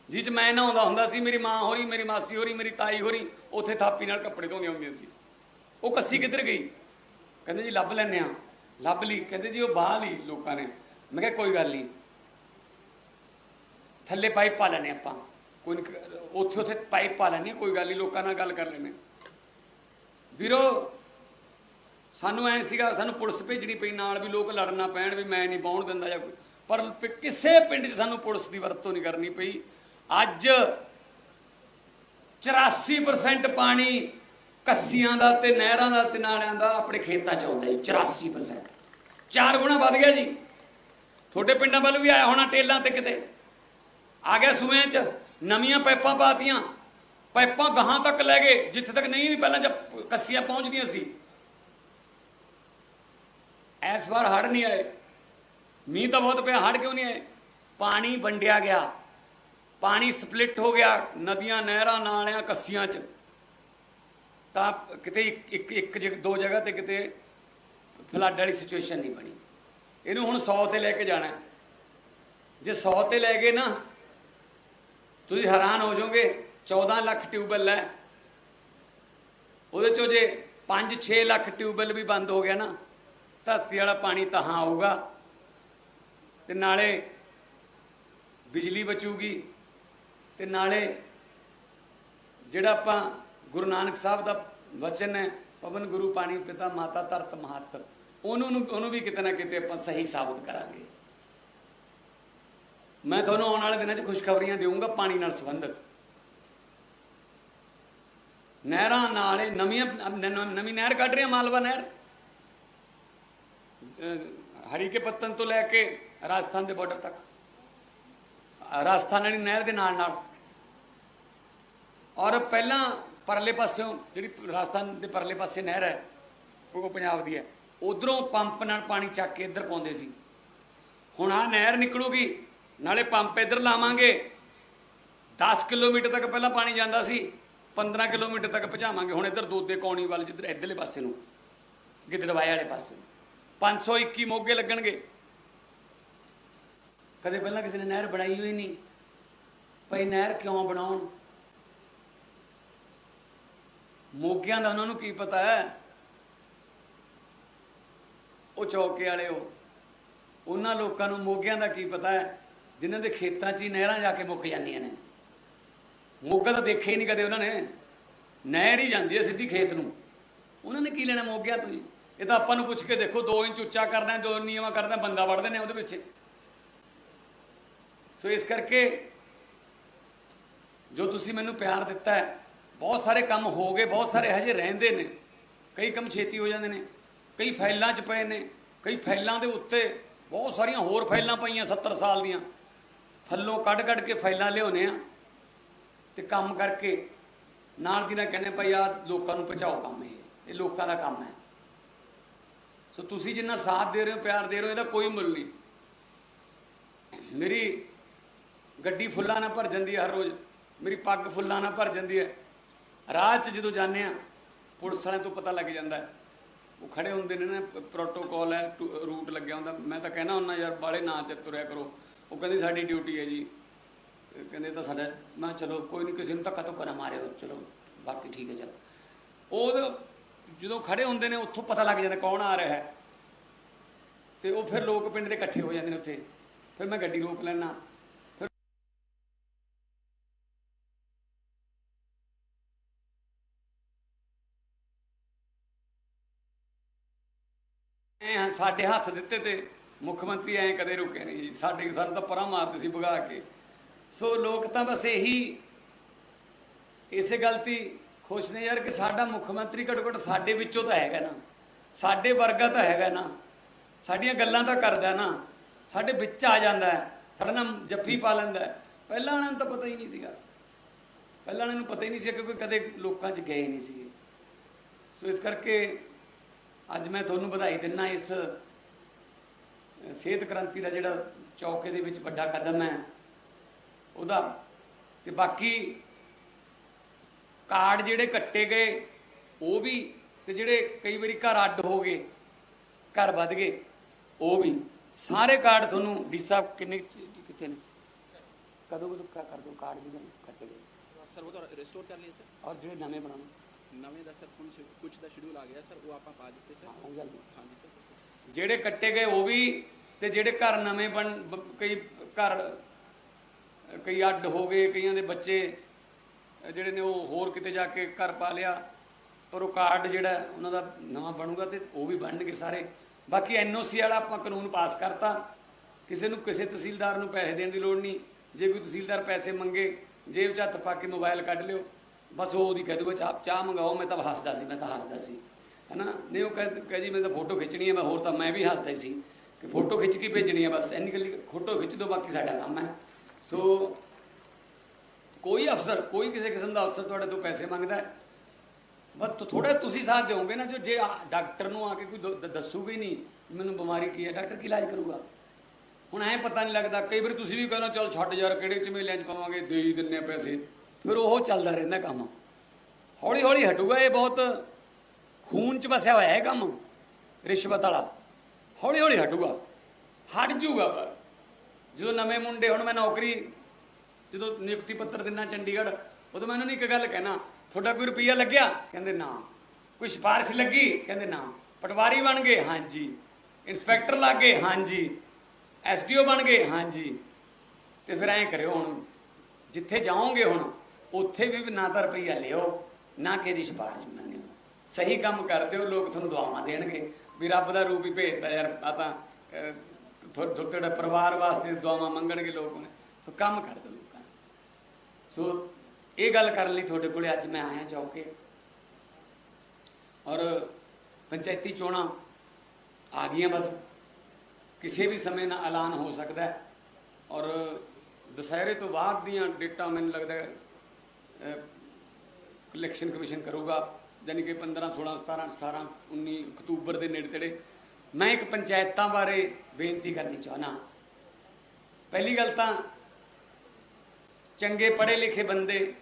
ਜਿਹ ਚ ਮੈਂ ਨਹਾਉਂਦਾ ਹੁੰਦਾ ਸੀ ਮੇਰੀ ਮਾਂ ਹੋਰੀ ਮੇਰੀ ਮਾਸੀ ਹੋਰੀ ਮੇਰੀ ਤਾਈ ਹੋਰੀ ਉੱਥੇ ਥਾਪੀ ਨਾਲ ਕੱਪੜੇ ਧੋਂਦੀਆਂ ਹੁੰਦੀਆਂ ਸੀ। ਉਹ ਕੱਸੀ ਕਿੱਧਰ ਗਈ? ਕਹਿੰਦੇ ਜੀ ਲੱਭ ਲੈਨੇ ਆ ਲੱਭ ਲਈ। ਕਹਿੰਦੇ ਜੀ ਉਹ ਬਾਹ ਲਈ ਲੋਕਾਂ ਨੇ। ਮੈਂ ਕਿਹਾ ਕੋਈ ਗੱਲ ਨਹੀਂ। ਥੱਲੇ ਪਾਈਪ ਪਾ ਲੈਨੇ ਆਪਾਂ। ਕੋਈ ਨੀ, ਉੱਥੇ ਉੱਥੇ ਪਾਈਪ ਪਾ ਲੈਨੇ ਆ, ਕੋਈ ਗੱਲ ਨਹੀਂ ਲੋਕਾਂ ਨਾਲ ਗੱਲ ਕਰ ਲੈਨੇ ਵੀਰੋ ਸਾਨੂੰ ਐ ਸੀਗਾ, ਸਾਨੂੰ ਪੁਲਿਸ ਭੇਜਣੀ ਪਈ ਨਾਲ ਵੀ ਲੋਕ ਲੜਨਾ ਪੈਣ ਵੀ ਮੈਂ ਨਹੀਂ ਬਾਉਣ ਦਿੰਦਾ ਜਾਂ ਕੋਈ। ਪਰ ਪ- ਕਿਸੇ ਪਿੰਡ 'ਚ ਸਾਨੂੰ ਪੁਲਿਸ ਦੀ ਵਰਤੋਂ ਨਹੀਂ ਕਰਨੀ ਪਈ। ਅੱਜ 84% ਪਾਣੀ ਕੱਸੀਆਂ ਦਾ ਤੇ ਨਹਿਰਾਂ ਦਾ ਤੇ ਨਾਲਿਆਂ ਦਾ ਆਪਣੇ ਖੇਤਾਂ 'ਚ ਆਉਂਦਾ ਜੀ 84% ਚਾਰ ਗੁਣਾ ਵੱਧ ਗਿਆ ਜੀ। ਤੁਹਾਡੇ ਪਿੰਡਾਂ ਵੱਲ ਵੀ ਆਇਆ ਹੋਣਾ ਟੇਲਾਂ ਤੇ ਕਿਤੇ। ਆ ਗਿਆ ਸੂਆਂ 'ਚ, ਨਵੀਆਂ ਪਾਈਪਾਂ ਪਾਤੀਆਂ। ਪਾਈਪਾਂ ਗਾਹਾਂ ਤੱਕ ਲੈ ਗਏ, ਜਿੱਥੇ ਤੱਕ ਨਹੀਂ ਵੀ ਪਹਿਲਾਂ ਜਦ ਕੱਸੀਆਂ ਪਹੁੰਚਦੀਆਂ ਸੀ। ਇਸ ਵਾਰ ਹੜ ਨਹੀਂ ਆਏ। ਮੀਂਹ ਤਾਂ ਬਹੁਤ ਪਿਆ ਹੜ ਕਿਉਂ ਨਹੀਂ ਆਏ? ਪਾਣੀ ਵੰਡਿਆ ਗਿਆ। ਪਾਣੀ ਸਪਲਿਟ ਹੋ ਗਿਆ ਨਦੀਆਂ, ਨਹਿਰਾਂ, ਨਾਲਿਆਂ, ਕੱਸੀਆਂ 'ਚ। ਤਾਂ ਕਿਤੇ ਇੱਕ ਇੱਕ ਇੱਕ ਦੋ ਜਗ੍ਹਾ ਤੇ ਕਿਤੇ ਫਲੱਡ ਵਾਲੀ ਸਿਚੁਏਸ਼ਨ ਨਹੀਂ ਬਣੀ। ਇਹਨੂੰ ਹੁਣ 100 ਤੇ ਲੈ ਕੇ ਜਾਣਾ ਜੇ 100 ਤੇ ਲੈ ਗਏ ਨਾ, ਤੁਸੀਂ ਹੈਰਾਨ ਹੋ ਜਾਓਗੇ 14 ਲੱਖ ਟਿਊਬਵੈੱਲ ਹੈ। ਉਹਦੇ ਚੋਂ ਜੇ 5-6 ਲੱਖ ਟਿਊਬਵੈੱਲ ਵੀ ਬੰਦ ਹੋ ਗਿਆ ਨਾ ਧਰਤੀ ਵਾਲਾ ਪਾਣੀ ਤਹਾਂ ਆਊਗਾ ਤੇ ਨਾਲੇ ਬਿਜਲੀ ਬਚੂਗੀ ਤੇ ਨਾਲੇ ਜਿਹੜਾ ਆਪਾਂ ਗੁਰੂ ਨਾਨਕ ਸਾਹਿਬ ਦਾ ਵਚਨ ਹੈ, ਪਵਨ ਗੁਰੂ ਪਾਣੀ ਪਿਤਾ ਮਾਤਾ ਧਰਤ ਮਹੱਤ, ਉਹਨੂੰ ਨੂੰ- ਉਹਨੂੰ ਵੀ ਕਿਤੇ ਨਾ ਕਿਤੇ ਆਪਾਂ ਸਹੀ ਸਾਬਤ ਕਰਾਂਗੇ। ਮੈਂ ਤੁਹਾਨੂੰ ਆਉਣ ਵਾਲੇ ਦਿਨਾਂ 'ਚ ਖੁਸ਼ਖਬਰੀਆਂ ਦੇਵਾਂਗਾ ਪਾਣੀ ਨਾਲ ਸੰਬੰਧਿਤ। ਨਹਿਰਾਂ ਨਾਲੇ ਨਵੀਆਂ ਨਵੀਂ ਨਹਿਰ ਕੱਢ ਰਿਹਾ ਮਾਲਵਾ ਨਹਿਰ। ਹਰੀ ਕੇ ਪੱਤਨ ਤੋਂ ਲੈ ਕੇ ਰਾਜਸਥਾਨ ਦੇ ਬਾਰਡਰ ਤੱਕ। ਰਾਜਸਥਾਨ ਵਾਲੀ ਨਹਿਰ ਦੇ ਨਾਲ ਨਾਲ। ਔਰ ਪਹਿਲਾਂ ਪਰਲੇ ਪਾਸਿਓਂ ਜਿਹੜੀ ਰਾਜਸਥਾਨ ਦੇ ਪਰਲੇ ਪਾਸੇ ਨਹਿਰ ਹੈ, ਉਹ ਪੰਜਾਬ ਦੀ ਹੈ। ਉਧਰੋਂ ਪੰਪ ਨਾਲ ਪਾਣੀ ਚੱਕ ਕੇ ਇੱਧਰ ਪਾਉਂਦੇ ਸੀ। ਹੁਣ ਆ ਨਹਿਰ ਨਿਕਲੂਗੀ, ਨਾਲੇ ਪੰਪ ਇੱਧਰ ਲਾਵਾਂਗੇ। 10 ਕਿਲੋਮੀਟਰ ਤੱਕ ਪਹਿਲਾਂ ਪਾਣੀ ਜਾਂਦਾ ਸੀ 15 ਕਿਲੋਮੀਟਰ ਤੱਕ ਪਹੁੰਚਾਵਾਂਗੇ। ਹੁਣ ਇੱਧਰ ਦੋਦੇ ਕੌਣੀ ਵੱਲ ਜਿੱਧਰ ਇੱਧਰਲੇ ਪਾਸੇ ਨੂੰ ਗਿੱਦੜਵਾਏ ਵਾਲੇ ਪਾਸੇ ਨੂੰ। 521 ਮੋਗੇ ਲੱਗਣਗੇ। ਕਦੇ ਪਹਿਲਾਂ ਕਿਸੇ ਨੇ ਨਹਿਰ ਬਣਾਈ ਹੋਈ ਨਹੀਂ। ਭਈ ਨਹਿਰ ਕਿਉਂ ਬਣਾਉਣ? ਮੋਗਿਆਂ ਦਾ ਉਹਨਾਂ ਨੂੰ ਕੀ ਪਤਾ ਹੈ? ਉਹ ਚੌਕੇ ਵਾਲੇ ਉਹ ਉਹਨਾਂ ਲੋਕਾਂ ਨੂੰ ਮੋਗਿਆਂ ਦਾ ਕੀ ਪਤਾ ਹੈ? ਜਿਨ੍ਹਾਂ ਦੇ ਖੇਤਾਂ 'ਚ ਹੀ ਨਹਿਰਾਂ ਜਾ ਕੇ ਮੁੱਕ ਜਾਂਦੀਆਂ ਨੇ। ਮੋਗਾ ਤਾਂ ਦੇਖਿਆ ਹੀ ਨਹੀਂ ਕਦੇ ਉਹਨਾਂ ਨੇ। ਨਹਿਰ ਹੀ ਜਾਂਦੀ ਹੈ ਸਿੱਧੀ ਖੇਤ ਨੂੰ। ਉਹਨਾਂ ਨੇ ਕੀ ਲੈਣਾ ਮੋਗਿਆ ਤੋਂ ਜੀ? ਇਹ ਤਾਂ ਆਪਾਂ ਨੂੰ ਪੁੱਛ ਕੇ ਦੇਖੋ 2 ਇੰਚ ਉੱਚਾ ਕਰਨਾ 2 ਨੀਵਾਂ ਕਰਦਾ ਬੰਦਾ ਵੜਦੇ ਨੇ ਉਹਦੇ ਵਿੱਚ। ਸੋ ਇਸ ਕਰਕੇ ਜੋ ਤੁਸੀਂ ਮੈਨੂੰ ਪਿਆਰ ਦਿੱਤਾ ਹੈ, ਬਹੁਤ ਸਾਰੇ ਕੰਮ ਹੋ ਗਏ, ਬਹੁਤ ਸਾਰੇ ਹਜੇ ਰਹਿੰਦੇ ਨੇ। ਕਈ ਕੰਮ ਛੇਤੀ ਹੋ ਜਾਂਦੇ ਨੇ, ਕਈ ਫਾਈਲਾਂ 'ਚ ਪਏ ਨੇ, ਕਈ ਫਾਈਲਾਂ ਦੇ ਉੱਤੇ ਬਹੁਤ ਸਾਰੀਆਂ ਹੋਰ ਫਾਈਲਾਂ ਪਈਆਂ 70 ਸਾਲ ਦੀਆਂ। ਥੱਲੋਂ ਕੱਢ ਕੱਢ ਕੇ ਫਾਈਲਾਂ ਲਿਆਉਨੇ ਆ ਤੇ ਕੰਮ ਕਰਕੇ ਨਾਲ ਦੀ ਨਾਲ ਕਹਿੰਦੇ ਭਾਈ ਆ ਲੋਕਾਂ ਨੂੰ ਪਹੁੰਚਾਓ ਕੰਮ ਇਹ। ਇਹ ਲੋਕਾਂ ਦਾ ਕੰਮ ਹੈ। ਸੋ ਤੁਸੀਂ ਜਿੰਨਾ ਸਾਥ ਦੇ ਰਹੇ ਹੋ, ਪਿਆਰ ਦੇ ਰਹੇ ਹੋ, ਇਹਦਾ ਕੋਈ ਮੁੱਲ ਨਹੀਂ। ਮੇਰੀ ਗੱਡੀ ਫੁੱਲਾਂ ਨਾਲ ਭਰ ਜਾਂਦੀ ਹੈ ਹਰ ਰੋਜ਼। ਮੇਰੀ ਪੱਗ ਫੁੱਲਾਂ ਨਾਲ ਭਰ ਜਾਂਦੀ ਹੈ। ਰਾਹ 'ਚ ਜਦੋਂ ਜਾਂਦੇ ਆ ਪੁਲਿਸ ਵਾਲਿਆਂ ਤੋਂ ਪਤਾ ਲੱਗ ਜਾਂਦਾ ਹੈ। ਉਹ ਖੜੇ ਹੁੰਦੇ ਨੇ ਨਾ ਪ੍ਰੋਟੋਕੋਲ ਹੈ, ਟੂ- ਰੂਟ ਲੱਗਿਆ ਹੁੰਦਾ। ਮੈਂ ਤਾਂ ਕਹਿਣਾ ਹੁੰਦਾ, ਯਾਰ ਬਾਲੇ ਨਾ ਚ ਤੁਰਿਆ ਕਰੋ। ਉਹ ਕਹਿੰਦੇ, ਸਾਡੀ ਡਿਊਟੀ ਹੈ ਜੀ। ਇਹ ਕਹਿੰਦੇ ਤਾਂ ਸਾਡਾ, ਮੈਂ ਚਲੋ, ਕੋਈ ਨਹੀਂ ਕਿਸੇ ਨੂੰ ਧੱਕਾ ਧੁੱਕਾ ਨਾ ਮਾਰਿਓ। ਚਲੋ, ਬਾਕੀ ਠੀਕ ਹੈ, ਚਲ। ਉਹ ਜਦੋਂ ਖੜੇ ਹੁੰਦੇ ਨੇ, ਉੱਥੋਂ ਪਤਾ ਲੱਗ ਜਾਂਦਾ ਕੌਣ ਆ ਰਿਹਾ ਹੈ। ਤੇ ਉਹ ਫਿਰ ਲੋਕ ਪਿੰਡ ਦੇ ਇਕੱਠੇ ਹੋ ਜਾਂਦੇ ਨੇ ਉੱਥੇ। ਫਿਰ ਮੈਂ ਗੱਡੀ ਰੋਕ ਲੈਣਾ ਫਿਰ ਐ ਸਾਡੇ ਹੱਥ ਦਿੱਤੇ ਤੇ ਮੁੱਖ ਮੰਤਰੀ ਐ ਕਦੇ ਰੁਕੇ ਨਹੀਂ ਜੀ। ਸਾਡੇ ਸਾਨੂੰ ਤਾਂ ਪਰਾਂ ਮਾਰਦੇ ਸੀ ਭਗਾ ਕੇ। ਸੋ ਲੋਕ ਤਾਂ ਬਸ ਇਹੀ, ਇਸੇ ਗਲਤੀ ਖੁਸ਼ ਨੇ ਯਾਰ ਕਿ ਸਾਡਾ ਮੁੱਖ ਮੰਤਰੀ ਘੱਟੋ ਘੱਟ ਸਾਡੇ ਵਿੱਚੋਂ ਤਾਂ ਹੈਗਾ ਨਾ। ਸਾਡੇ ਵਰਗਾ ਤਾਂ ਹੈਗਾ ਨਾ। ਸਾਡੀਆਂ ਗੱਲਾਂ ਤਾਂ ਕਰਦਾ ਨਾ। ਸਾਡੇ ਵਿੱਚ ਆ ਜਾਂਦਾ ਹੈ। ਸਾਡਾ ਨਾਮ ਜੱਫੀ ਪਾ ਲੈਂਦਾ ਪਹਿਲਾਂ ਉਹਨਾਂ ਨੂੰ ਤਾਂ ਪਤਾ ਹੀ ਨਹੀਂ ਸੀਗਾ। ਪਹਿਲਾਂ ਉਹਨਾਂ ਨੂੰ ਪਤਾ ਹੀ ਨਹੀਂ ਸੀ ਕਿਉਂਕਿ ਕਦੇ ਲੋਕਾਂ 'ਚ ਗਏ ਨਹੀਂ ਸੀਗੇ। ਸੋ ਇਸ ਕਰਕੇ ਅੱਜ ਮੈਂ ਤੁਹਾਨੂੰ ਵਧਾਈ ਦਿੰਨਾ ਇਸ ਸਿਹਤ ਕ੍ਰਾਂਤੀ ਦਾ ਜਿਹੜਾ ਚੌਕੇ ਦੇ ਵਿੱਚ ਵੱਡਾ ਕਦਮ ਹੈ, ਉਹਦਾ। ਤੇ ਬਾਕੀ ਕਾਰਡ ਜਿਹੜੇ ਕੱਟੇ ਗਏ ਉਹ ਵੀ ਤੇ ਜਿਹੜੇ ਕਈ ਵਾਰੀ ਘਰ ਅੱਡ ਹੋ ਗਏ ਘਰ ਵੱਧ ਗਏ ਉਹ ਵੀ। ਸਾਰੇ ਕਾਰਡ ਤੁਹਾਨੂੰ ਡੀ ਸਾਹਿਬ ਕਿੰਨੇ ਕਿੱਥੇ ਨੇ? ਕਦੋਂ ਕਦੋਂ ਕਾ ਕਰ ਦੋ ਕਾਰਡ ਜਿਹੜੇ ਕੱਟੇ ਗਏ? ਸਰ ਉਹ ਤਾਂ ਰਿਸਟੋਰ ਕਰ ਲਿਆ ਸਰ। ਔਰ ਜਿਹੜੇ ਨਵੇਂ ਬਣਾਉਣੇ? ਨਵੇਂ ਦਾ ਸਰ ਕੁਝ ਕੁਝ ਦਾ ਸ਼ਡਿਊਲ ਆ ਗਿਆ ਸਰ ਉਹ ਆਪਾਂ ਪਾ ਦਿੱਤੇ ਹਾਂ, ਸਰ ਉਹ ਜਲਦੀ ਹਾਂਜੀ ਸਰ। ਜਿਹੜੇ ਕੱਟੇ ਗਏ ਉਹ ਵੀ ਤੇ ਜਿਹੜੇ ਘਰ ਨਵੇਂ ਬਣ ਕਈ ਘਰ ਕਈ ਅੱਡ ਹੋ ਗਏ ਕਈਆਂ ਦੇ ਬੱਚੇ ਜਿਹੜੇ ਨੇ ਉਹ ਹੋਰ ਕਿਤੇ ਜਾ ਕੇ ਘਰ ਪਾ ਲਿਆ, ਪਰ ਉਹ ਕਾਰਡ ਜਿਹੜਾ ਉਹਨਾਂ ਦਾ ਨਵਾਂ ਬਣੂਗਾ ਤੇ ਉਹ ਵੀ ਬਣਨਗੇ ਸਾਰੇ। ਬਾਕੀ ਐਨਓਸੀ ਵਾਲਾ ਆਪਾਂ ਕਾਨੂੰਨ ਪਾਸ ਕਰਤਾ। ਕਿਸੇ ਨੂੰ ਕਿਸੇ ਤਹਿਸੀਲਦਾਰ ਨੂੰ ਪੈਸੇ ਦੇਣ ਦੀ ਲੋੜ ਨਹੀਂ। ਜੇ ਕੋਈ ਤਹਿਸੀਲਦਾਰ ਪੈਸੇ ਮੰਗੇ, ਜੇਬ 'ਚ ਹੱਥ ਪਾ ਕੇ ਮੋਬਾਈਲ ਕੱਢ ਲਿਓ, ਬਸ ਉਹ ਉਹਦੀ ਕਹਿ ਦੂਗਾ, ਚਾਹ ਚਾਹ ਮੰਗਾਓ, ਮੈਂ ਤਾਂ ਹੱਸਦਾ ਸੀ, ਮੈਂ ਤਾਂ ਹੱਸਦਾ ਸੀ। ਹੈਨਾ? ਨਹੀਂ, ਉਹ ਕਹਿ ਕਹਿ ਜੀ, ਮੈਂ ਤਾਂ ਫੋਟੋ ਖਿੱਚਣੀ ਹੈ, ਮੈਂ ਹੋਰ ਤਾਂ ਮੈਂ ਵੀ ਹੱਸਦਾ ਹੀ ਸੀ। ਕਿ ਫੋਟੋ ਖਿੱਚ ਕੇ ਭੇਜਣੀ ਹੈ ਬਸ, ਐਨੀ ਗੱਲ, ਫੋਟੋ ਖਿੱਚ ਦਿਓ ਬਾਕੀ ਸਾਡਾ ਕੰਮ ਹੈ। ਸੋ ਕੋਈ ਅਫਸਰ ਕੋਈ ਕਿਸੇ ਕਿਸਮ ਦਾ ਅਫਸਰ ਤੁਹਾਡੇ ਤੋਂ ਪੈਸੇ ਮੰਗਦਾ ਹੈ? ਬਸ ਥੋੜਾ ਤੁਸੀਂ ਸਾਥ ਦਿਓਗੇ ਨਾ ਜੋ ਜੇ ਆ- ਡਾਕਟਰ ਨੂੰ ਆ ਕੇ ਕੋਈ ਦ- ਦ- ਦੱਸੂਗਾ ਹੀ ਨਹੀਂ ਮੈਨੂੰ ਬਿਮਾਰੀ ਕੀ ਹੈ ਡਾਕਟਰ ਕੀ ਇਲਾਜ ਕਰੂਗਾ? ਹੁਣ ਐ ਪਤਾ ਨਹੀਂ ਲੱਗਦਾ ਕਈ ਵਾਰੀ ਤੁਸੀਂ ਵੀ ਕਹਿੰਦੇ ਹੋ, ਚੱਲ ਛੱਡ ਯਾਰ ਕਿਹੜੇ ਝਮੇਲਿਆਂ 'ਚ ਪਾਵਾਂਗੇ ਦੇ ਹੀ ਦਿੰਨੇ ਪੈਸੇ। ਫਿਰ ਉਹ ਚੱਲਦਾ ਰਹਿੰਦਾ ਕੰਮ। ਹੌਲੀ ਹੌਲੀ ਹਟੂਗਾ ਇਹ ਬਹੁਤ ਖੂਨ 'ਚ ਵਸਿਆ ਹੋਇਆ ਹੈ ਕੰਮ ਰਿਸ਼ਵਤ ਵਾਲਾ। ਹੌਲੀ ਹੌਲੀ ਹਟੂਗਾ। ਹਟ ਜੂਗਾ ਪਰ। ਜਦੋਂ ਨਵੇਂ ਮੁੰਡੇ ਹੁਣ ਮੈਂ ਨੌਕਰੀ ਜਦੋਂ ਨਿਯੁਕਤੀ ਪੱਤਰ ਦਿਨਾ ਚੰਡੀਗੜ੍ਹ ਉਦੋਂ ਮੈਂ ਉਹਨਾਂ ਨੂੰ ਇੱਕ ਗੱਲ ਕਹਿਣਾ ਤੁਹਾਡਾ ਕੋਈ ਰੁਪਈਆ ਲੱਗਿਆ? ਕਹਿੰਦੇ ਨਾ। ਕੋਈ ਸਿਫਾਰਿਸ਼ ਲੱਗੀ? ਕਹਿੰਦੇ ਨਾ। ਪਟਵਾਰੀ ਬਣ ਗਏ? ਹਾਂਜੀ। ਇਨਸਪੈਕਟਰ ਲੱਗ? ਗਏ ਹਾਂਜੀ। ਐਸਡੀਓ ਬਣ ਗਏ? ਹਾਂਜੀ। ਤੇ ਫਿਰ ਐਂ ਕਰਿਓ ਹੁਣ ਜਿੱਥੇ ਜਾਓਗੇ ਹੁਣ ਉੱਥੇ ਵੀ ਨਾ ਤਾਂ ਰੁਪਈਆ ਲਿਓ ਨਾ ਕਿਹਦੀ ਦੀ ਸਿਫਾਰਿਸ਼ ਮੰਨਿਓ ਸਹੀ ਕੰਮ ਕਰਦੇ ਹੋ ਲੋਕ ਤੁਹਾਨੂੰ ਦੁਆਵਾਂ ਦੇਣਗੇ ਵੀ ਰੱਬ ਦਾ ਰੂਪ ਹੀ ਭੇਜਦਾ ਯਾਰ ਆ ਤਾਂ ਅਹ, ਥੋ- ਥੋ- ਤੁਹਾਡੇ ਪਰਿਵਾਰ ਵਾਸਤੇ ਦੁਆਵਾਂ ਮੰਗਣਗੇ ਲੋਕ। ਨੇ ਸੋ ਕੰਮ ਕਰ ਦਿਓ। ਸੋ ਇਹ ਗੱਲ ਕਰਨ ਲਈ ਤੁਹਾਡੇ ਕੋਲੇ ਅੱਜ ਮੈਂ ਆਇਆ ਚੌਕੇ ਔਰ ਪੰਚਾਇਤੀ ਚੋਣਾਂ ਆ ਗਈਆਂ ਬਸ। ਕਿਸੇ ਵੀ ਸਮੇਂ ਨਾਲ ਐਲਾਨ ਹੋ ਸਕਦਾ ਔਰ ਦੁਸਹਿਰੇ ਤੋਂ ਬਾਅਦ ਦੀਆਂ ਡੇਟਾਂ ਮੈਨੂੰ ਲੱਗਦਾ ਇਲੈਕਸ਼ਨ ਕਮਿਸ਼ਨ ਕਰੂਗਾ। ਯਾਨੀ ਕਿ 15 16 17 18 19 ਅਕਤੂਬਰ ਦੇ ਨੇੜੇ ਤੇੜੇ ਮੈਂ ਇੱਕ ਪੰਚਾਇਤਾਂ ਬਾਰੇ ਬੇਨਤੀ ਕਰਨੀ ਚਾਹਨਾ ਪਹਿਲੀ ਗੱਲ ਤਾਂ ਚੰਗੇ ਪੜ੍ਹੇ ਲਿਖੇ ਬੰਦੇ,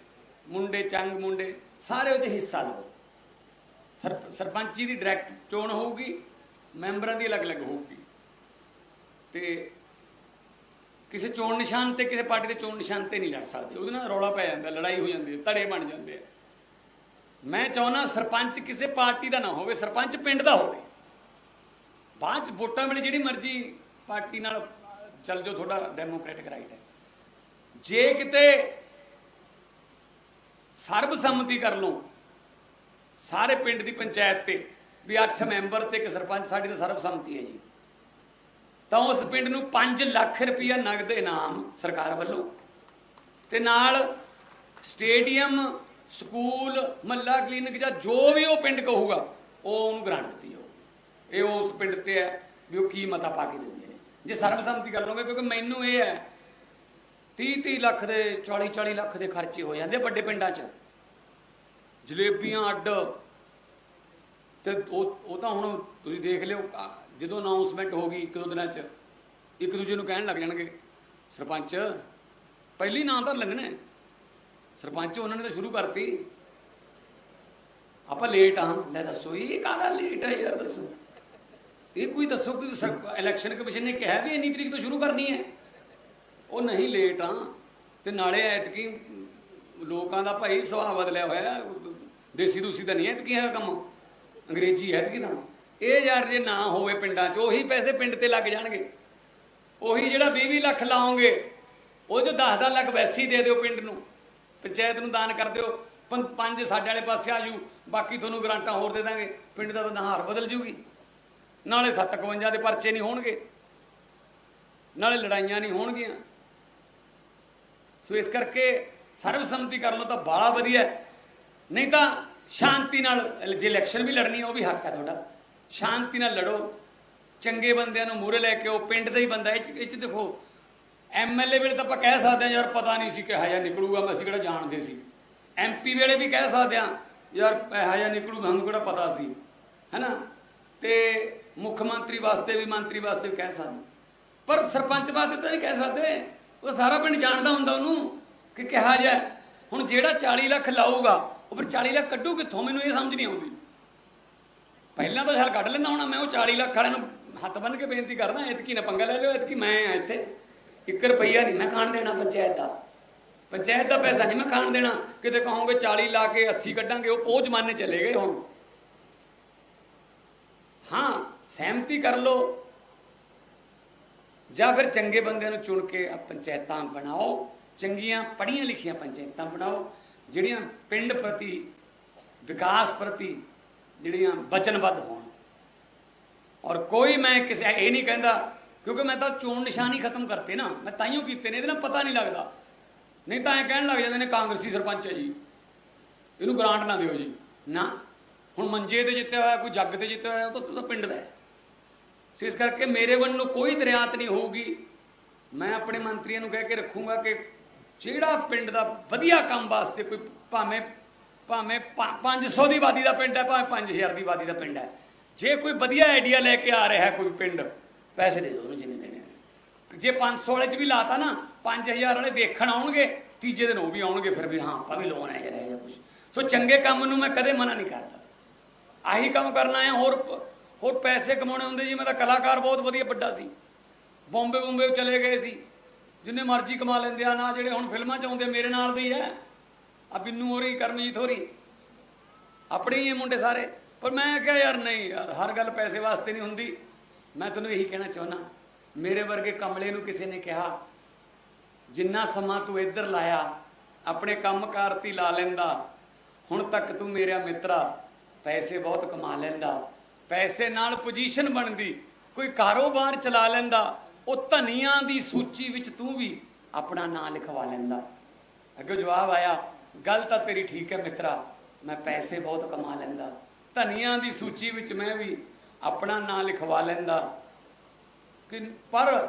ਮੁੰਡੇ ਚੰਗ ਮੁੰਡੇ, ਸਾਰੇ ਉਹਦੇ ਹਿੱਸਾ ਲਓ। ਸਰ, ਸਰਪੰਚੀ ਦੀ ਡਾਇਰੈਕਟ ਚੋਣ ਹੋਊਗੀ, ਮੈਂਬਰਾਂ ਦੀ ਅਲੱਗ-ਅਲੱਗ ਹੋਊਗੀ। ਤੇ ਕਿਸੇ ਚੋਣ ਨਿਸ਼ਾਨ ਤੇ, ਕਿਸੇ ਪਾਰਟੀ ਦੇ ਚੋਣ ਨਿਸ਼ਾਨ ਤੇ ਨਹੀਂ ਲੜ ਸਕਦੇ। ਉਹਦੇ ਨਾਲ ਰੌਲਾ ਪੈ ਜਾਂਦਾ, ਲੜਾਈ ਹੋ ਜਾਂਦੀ ਹੈ, ਧੜੇ ਬਣ ਜਾਂਦੇ ਆ। ਮੈਂ ਚਾਹੁੰਦਾ ਸਰਪੰਚ ਕਿਸੇ ਪਾਰਟੀ ਦਾ ਨਾ ਹੋਵੇ, ਸਰਪੰਚ ਪਿੰਡ ਦਾ ਹੋਵੇ। ਬਾਅਦ ਚ ਵੋਟਾਂ ਵੇਲੇ ਜਿਹੜੀ ਮਰਜ਼ੀ ਪਾਰਟੀ ਨਾਲ ਚੱਲ ਜਾਓ, ਤੁਹਾਡਾ ਡੈਮੋਕ੍ਰੈਟਿਕ ਰਾਈਟ ਹੈ। ਜੇ ਕਿਤੇ ਸਰਬਸੰਮਤੀ ਕਰ ਲਓ ਸਾਰੇ ਪਿੰਡ ਦੀ ਪੰਚਾਇਤ ਤੇ, ਵੀ 8 ਮੈਂਬਰ ਤੇ ਇੱਕ ਸਰਪੰਚ, ਸਾਡੀ ਤਾਂ ਸਰਬਸੰਮਤੀ ਹੈ ਜੀ। ਤਾਂ ਉਸ ਪਿੰਡ ਨੂੰ 5 ਲੱਖ ਰੁਪਇਆ ਨਗਦ ਇਨਾਮ ਸਰਕਾਰ ਵੱਲੋਂ ਤੇ ਨਾਲ ਸਟੇਡੀਅਮ, ਸਕੂਲ ਮੱਲਾ ਕਲੀਨਿਕ ਜਾਂ ਜੋ ਵੀ ਉਹ ਪਿੰਡ ਕਹੂਗਾ, ਉਹ ਉਹਨੂੰ ਗ੍ਰਾਂਟ ਦਿੱਤੀ ਜਾਊਗੀ। ਇਹ ਉਸ ਪਿੰਡ ਤੇ ਹੈ ਵੀ ਉਹ ਕੀ ਮਤਾ ਪਾ ਕੇ ਦਿੰਦੇ ਨੇ। ਜੇ ਸਰਬਸੰਮਤੀ ਕਰ ਲਓਗੇ, ਕਿਉਂਕਿ ਮੈਨੂੰ ਇਹ ਹੈ 30 30 ਲੱਖ ਦੇ 40 40 ਲੱਖ ਦੇ ਖਰਚੇ ਹੋ ਜਾਂਦੇ ਵੱਡੇ ਪਿੰਡਾਂ 'ਚ। ਜਲੇਬੀਆਂ ਅੱਡ। ਤੇ ਉਹ ਉਹ ਤਾਂ ਹੁਣ ਤੁਸੀਂ ਦੇਖ ਲਿਓ ਜਦੋਂ ਅਨਾਉਂਸਮੈਂਟ ਹੋ ਗਈ ਇੱਕ ਦੋ ਦਿਨਾਂ 'ਚ, ਇੱਕ ਦੂਜੇ ਨੂੰ ਕਹਿਣ ਲੱਗ ਜਾਣਗੇ, ਸਰਪੰਚ, ਪਹਿਲੀ ਨਾਂ ਤਾਂ ਲੈਂਦੇ ਸਰਪੰਚ ਉਹਨਾਂ ਨੇ ਤਾਂ ਸ਼ੁਰੂ ਕਰਤੀ। ਆਪਾਂ ਲੇਟ ਆ। ਲੈ ਦੱਸੋ, ਇਹ ਕਾਹਦਾ ਲੇਟ ਹੈ ਯਾਰ ਦੱਸੋ? ਇਹ ਕੋਈ ਦੱਸੋ ਕੋਈ ਇਲੈਕਸ਼ਨ ਕਮਿਸ਼ਨ ਨੇ ਕਿਹਾ ਵੀ ਇੰਨੀ ਤਰੀਕ ਤੋਂ ਸ਼ੁਰੂ ਕਰਨੀ ਹੈ? ਉਹ ਨਹੀਂ ਲੇਟ ਆ। ਤੇ ਨਾਲੇ ਐਤਕੀ ਲੋਕਾਂ ਦਾ ਭਾਈ ਸੁਭਾਅ ਬਦਲਿਆ ਹੋਇਆ। ਦੇਸੀ ਦੂਸੀ ਤਾਂ ਨਹੀਂ ਐਤਕੀ ਹੈ ਕੰਮ। ਅੰਗਰੇਜ਼ੀ ਐਤਕੀ ਤਾਂ। ਇਹ ਯਾਰ ਜੇ ਨਾ ਹੋਵੇ ਪਿੰਡਾਂ 'ਚ, ਉਹੀ ਪੈਸੇ ਪਿੰਡ ਤੇ ਲੱਗ ਜਾਣਗੇ। ਉਹੀ ਜਿਹੜਾ 20 ਲੱਖ ਲਾਓਗੇ, ਉਹ ਜੋ 10-10 ਲੱਖ ਵੈਸੀ ਦੇ ਦਿਓ ਪਿੰਡ ਨੂੰ। ਪੰਚਾਇਤ ਨੂੰ ਦਾਨ ਕਰ ਦਿਓ। ਪੰ- ਪੰਜ ਸਾਡੇ ਵਾਲੇ ਪਾਸੇ ਆ ਜੂ ਬਾਕੀ ਤੁਹਾਨੂੰ ਗਰਾਂਟਾਂ ਹੋਰ ਦੇ ਦਾਂਗੇ। ਪਿੰਡ ਦਾ ਤਾਂ ਨਹਾਰ ਬਦਲ ਜੂਗੀ। ਨਾਲੇ 751 ਦੇ ਪਰਚੇ ਨਹੀਂ ਹੋਣਗੇ। ਨਾਲੇ ਲੜਾਈਆਂ ਨਹੀਂ ਹੋਣਗੀਆਂ। ਸੋ ਇਸ ਕਰਕੇ ਸਰਬਸੰਮਤੀ ਕਰ ਲਓ ਤਾਂ ਬਾਲਾ ਵਧੀਆ ਨਹੀਂ ਤਾਂ ਸ਼ਾਂਤੀ ਨਾਲ, ਜੇ ਇਲੈਕਸ਼ਨ ਵੀ ਲੜਨੀ ਹੈ, ਉਹ ਵੀ ਹੱਕ ਹੈ ਤੁਹਾਡਾ। ਸ਼ਾਂਤੀ ਨਾਲ ਲੜੋ। ਚੰਗੇ ਬੰਦਿਆਂ ਨੂੰ ਮੂਹਰੇ ਲੈ ਕੇ ਉਹ ਪਿੰਡ ਦਾ ਹੀ ਬੰਦਾ ਇਹ 'ਚ ਇਹ 'ਚ ਦੇਖੋ ਐਮਐਲਏ ਵੇਲੇ ਤਾਂ ਆਪਾਂ ਕਹਿ ਸਕਦੇ ਹਾਂ, ਯਾਰ ਪਤਾ ਨਹੀਂ ਸੀ ਕਿਹਾ ਜਿਹਾ ਨਿਕਲੂਗਾ, ਮੈਂ ਅਸੀਂ ਕਿਹੜਾ ਜਾਣਦੇ ਸੀ। ਐਮਪੀ ਵੇਲੇ ਵੀ ਕਹਿ ਸਕਦੇ ਹਾਂ, ਯਾਰ ਇਹੋ ਨਿਕਲੂਗਾ, ਸਾਨੂੰ ਕਿਹੜਾ ਪਤਾ ਸੀ। ਹੈਨਾ? ਤੇ ਮੁੱਖ ਮੰਤਰੀ ਵਾਸਤੇ ਵੀ ਮੰਤਰੀ ਵਾਸਤੇ ਵੀ ਕਹਿ ਸਕਦੇ ਪਰ ਸਰਪੰਚ ਵਾਸਤੇ ਤਾਂ ਨਹੀਂ ਕਹਿ ਸਕਦੇ। ਉਹ ਸਾਰਾ ਪਿੰਡ ਜਾਣਦਾ ਹੁੰਦਾ ਉਹਨੂੰ ਕਿ ਕਿਹਾ ਜਾ ਹੁਣ ਜਿਹੜਾ 40 ਲੱਖ ਲਾਊਗਾ, ਉਹ ਫਿਰ 40 ਲੱਖ ਕੱਢੂ ਕਿੱਥੋਂ? ਮੈਨੂੰ ਇਹ ਸਮਝ ਨਹੀਂ ਆਉਂਦੀ। ਪਹਿਲਾਂ ਤਾਂ ਛਾਲ ਕੱਢ ਲੈਂਦਾ ਹੁਣ, ਮੈਂ ਉਹ 40 ਲੱਖ ਵਾਲਿਆਂ ਨੂੰ ਹੱਥ ਬੰਨ ਕੇ ਬੇਨਤੀ ਕਰਦਾ, ਇਤਕੀ ਨਾ ਪੰਗਾ ਲੈ ਲਿਓ, ਇਤਕੀ ਮੈਂ ਆ ਇੱਥੇ। 1 ਰੁਪਈਆ ਨਹੀਂ, ਮੈਂ ਖਾਣ ਦੇਣਾ ਪੰਚਾਇਤ ਦਾ। ਪੰਚਾਇਤ ਦਾ ਪੈਸਾ ਨਹੀਂ ਮੈਂ ਖਾਣ ਦੇਣਾ। ਕਿਤੇ ਕਹੋਗੇ 40 ਲਾ ਕੇ 80 ਕੱਢਾਂਗੇ, ਉਹ ਉਹ ਜ਼ਮਾਨੇ ਚਲੇ ਗਏ ਹੁਣ। ਹਾਂ, ਸਹਿਮਤੀ ਕਰ ਲਓ। ਜਾਂ ਫਿਰ ਚੰਗੇ ਬੰਦਿਆਂ ਨੂੰ ਚੁਣ ਕੇ ਪੰਚਾਇਤਾਂ ਬਣਾਓ, ਚੰਗੀਆਂ ਪੜ੍ਹੀਆਂ ਲਿਖੀਆਂ ਪੰਚਾਇਤਾਂ ਬਣਾਓ, ਜਿਹੜੀਆਂ ਪਿੰਡ ਪ੍ਰਤੀ, ਵਿਕਾਸ ਪ੍ਰਤੀ ਜਿਹੜੀਆਂ ਵਚਨਬੱਧ ਹੋਣ। ਔਰ ਕੋਈ ਮੈਂ ਕਿਸੇ, ਇਹ ਨਹੀਂ ਕਹਿੰਦਾ, ਕਿਉਂਕਿ ਮੈਂ ਤਾਂ ਚੋਣ ਨਿਸ਼ਾਨੀ ਖਤਮ ਕਰਤੇ ਨਾ, ਮੈਂ ਤਾਈਓ ਕੀਤੇ ਨੇ, ਇਹਦੇ ਨਾਲ ਪਤਾ ਨਹੀਂ ਲੱਗਦਾ। ਨਹੀਂ ਤਾਂ ਇਹ ਕਹਿਣ ਲੱਗ ਜਾਂਦੇ ਨੇ, ਕਾਂਗਰਸੀ ਸਰਪੰਚ ਹੈ ਜੀ। ਇਹਨੂੰ ਗ੍ਰਾਂਟ ਨਾ ਦਿਓ ਜੀ। ਨਾ, ਹੁਣ ਮੰਜੇ ਤੇ ਜਿੱਤਿਆ ਹੋਇਆ, ਕੋਈ ਜੱਗ ਤੇ ਜਿੱਤਿਆ ਹੋਇਆ ਉਹ ਤਾਂ ਪਿੰਡ ਦਾ ਹੈ। ਸੋ ਇਸ ਕਰਕੇ ਮੇਰੇ ਵੱਲੋਂ ਕੋਈ ਦਰਿਆਤ ਨਹੀਂ ਹੋਊਗੀ। ਮੈਂ ਆਪਣੇ ਮੰਤਰੀਆਂ ਨੂੰ ਕਹਿ ਕੇ ਰੱਖੂੰਗਾ ਕਿ ਜਿਹੜਾ ਪਿੰਡ ਦਾ ਵਧੀਆ ਕੰਮ ਵਾਸਤੇ ਕੋਈ ਭਾਵੇਂ ਭਾਵੇਂ 500 ਦੀ ਆਬਾਦੀ ਦਾ ਪਿੰਡ ਹੈ, ਭਾਵੇਂ 5000 ਦੀ ਆਬਾਦੀ ਦਾ ਪਿੰਡ ਹੈ। ਜੇ ਕੋਈ ਵਧੀਆ ਆਈਡੀਆ ਲੈ ਕੇ ਆ ਰਿਹਾ ਹੈ ਕੋਈ ਪਿੰਡ, ਪੈਸੇ ਦੇ ਦਿਓ ਉਹਨੂੰ ਜਿੰਨੇ ਦੇਣੇ ਨੇ। ਜੇ 500 ਵਾਲੇ ਚ ਵੀ ਲਾਤਾ ਨਾ 5000 ਵਾਲੇ ਦੇਖਣ ਆਉਣਗੇ, ਤੀਜੇ ਦਿਨ ਉਹ ਵੀ ਆਉਣਗੇ, ਫਿਰ ਵੀ ਹਾਂ, ਆਪਾਂ ਵੀ ਲੋਨ ਆਏ ਰਹੇ ਇਹ ਜਾਂ ਕੁਝ ਸੋ ਚੰਗੇ ਕੰਮ ਨੂੰ ਮੈਂ ਕਦੇ ਮਨਾ ਨਹੀਂ ਕਰਦਾ। ਆਹੀ ਕੰਮ ਕਰਨਾ ਹੈ ਹੋਰ ਹੋਰ ਪੈਸੇ ਕਮਾਉਣੇ ਹੁੰਦੇ ਜੀ, ਮੈਂ ਤਾਂ ਕਲਾਕਾਰ ਬਹੁਤ ਵਧੀਆ ਵੱਡਾ ਸੀ। ਬੰਬੇ ਬੰਬੇ ਚਲੇ ਗਏ ਸੀ। ਜਿੰਨੇ ਮਰਜ਼ੀ ਕਮਾ ਲੈਂਦੇ ਆ, ਨਾ ਜਿਹੜੇ ਹੁਣ ਫਿਲਮਾਂ 'ਚ ਆਉਂਦੇ, ਮੇਰੇ ਨਾਲ ਦੇ ਹੀ ਆ ਆ ਬਿੰਨੂ ਹੋਰੀ, ਕਰਮਜੀਤ ਹੋਰੀ। ਆਪਣੇ ਹੀ ਇਹ ਮੁੰਡੇ ਸਾਰੇ। ਪਰ ਮੈਂ ਕਿਹਾ, ਯਾਰ ਨਹੀਂ ਯਾਰ, ਹਰ ਗੱਲ ਪੈਸੇ ਵਾਸਤੇ ਨਹੀਂ ਹੁੰਦੀ। ਮੈਂ ਤੈਨੂੰ ਇਹੀ ਕਹਿਣਾ ਚਾਹੁੰਦਾ, ਮੇਰੇ ਵਰਗੇ ਕਮਲੇ ਨੂੰ ਕਿਸੇ ਨੇ ਕਿਹਾ, ਜਿੰਨਾ ਸਮਾਂ ਤੂੰ ਇੱਧਰ ਲਾਇਆ, ਆਪਣੇ ਕੰਮਕਾਰ ਤੇ ਹੀ ਲਾ ਲੈਂਦਾ, ਹੁਣ ਤੱਕ ਤੂੰ ਮੇਰਾ ਮਿੱਤਰਾ ਪੈਸੇ ਬਹੁਤ ਕਮਾ ਲੈਂਦਾ। ਪੈਸੇ ਨਾਲ ਪੋਜੀਸ਼ਨ ਬਣਦੀ, ਕੋਈ ਕਾਰੋਬਾਰ ਚਲਾ ਲੈਂਦਾ, ਉਹ ਧਨੀਆਂ ਦੀ ਸੂਚੀ ਵਿੱਚ ਤੂੰ ਵੀ ਆਪਣਾ ਨਾਂ ਲਿਖਵਾ ਲੈਂਦਾ। ਅੱਗੇ ਜਵਾਬ ਆਇਆ, ਗੱਲ ਤਾਂ ਤੇਰੀ ਠੀਕ ਹੈ ਮਿੱਤਰਾ, ਮੈਂ ਪੈਸੇ ਬਹੁਤ ਕਮਾ ਲੈਂਦਾ। ਧਨੀਆਂ ਦੀ ਸੂਚੀ ਵਿੱਚ ਮੈਂ ਵੀ ਆਪਣਾ ਨਾਂ ਲਿਖਵਾ ਲੈਂਦਾ। ਕਿ ਪਰ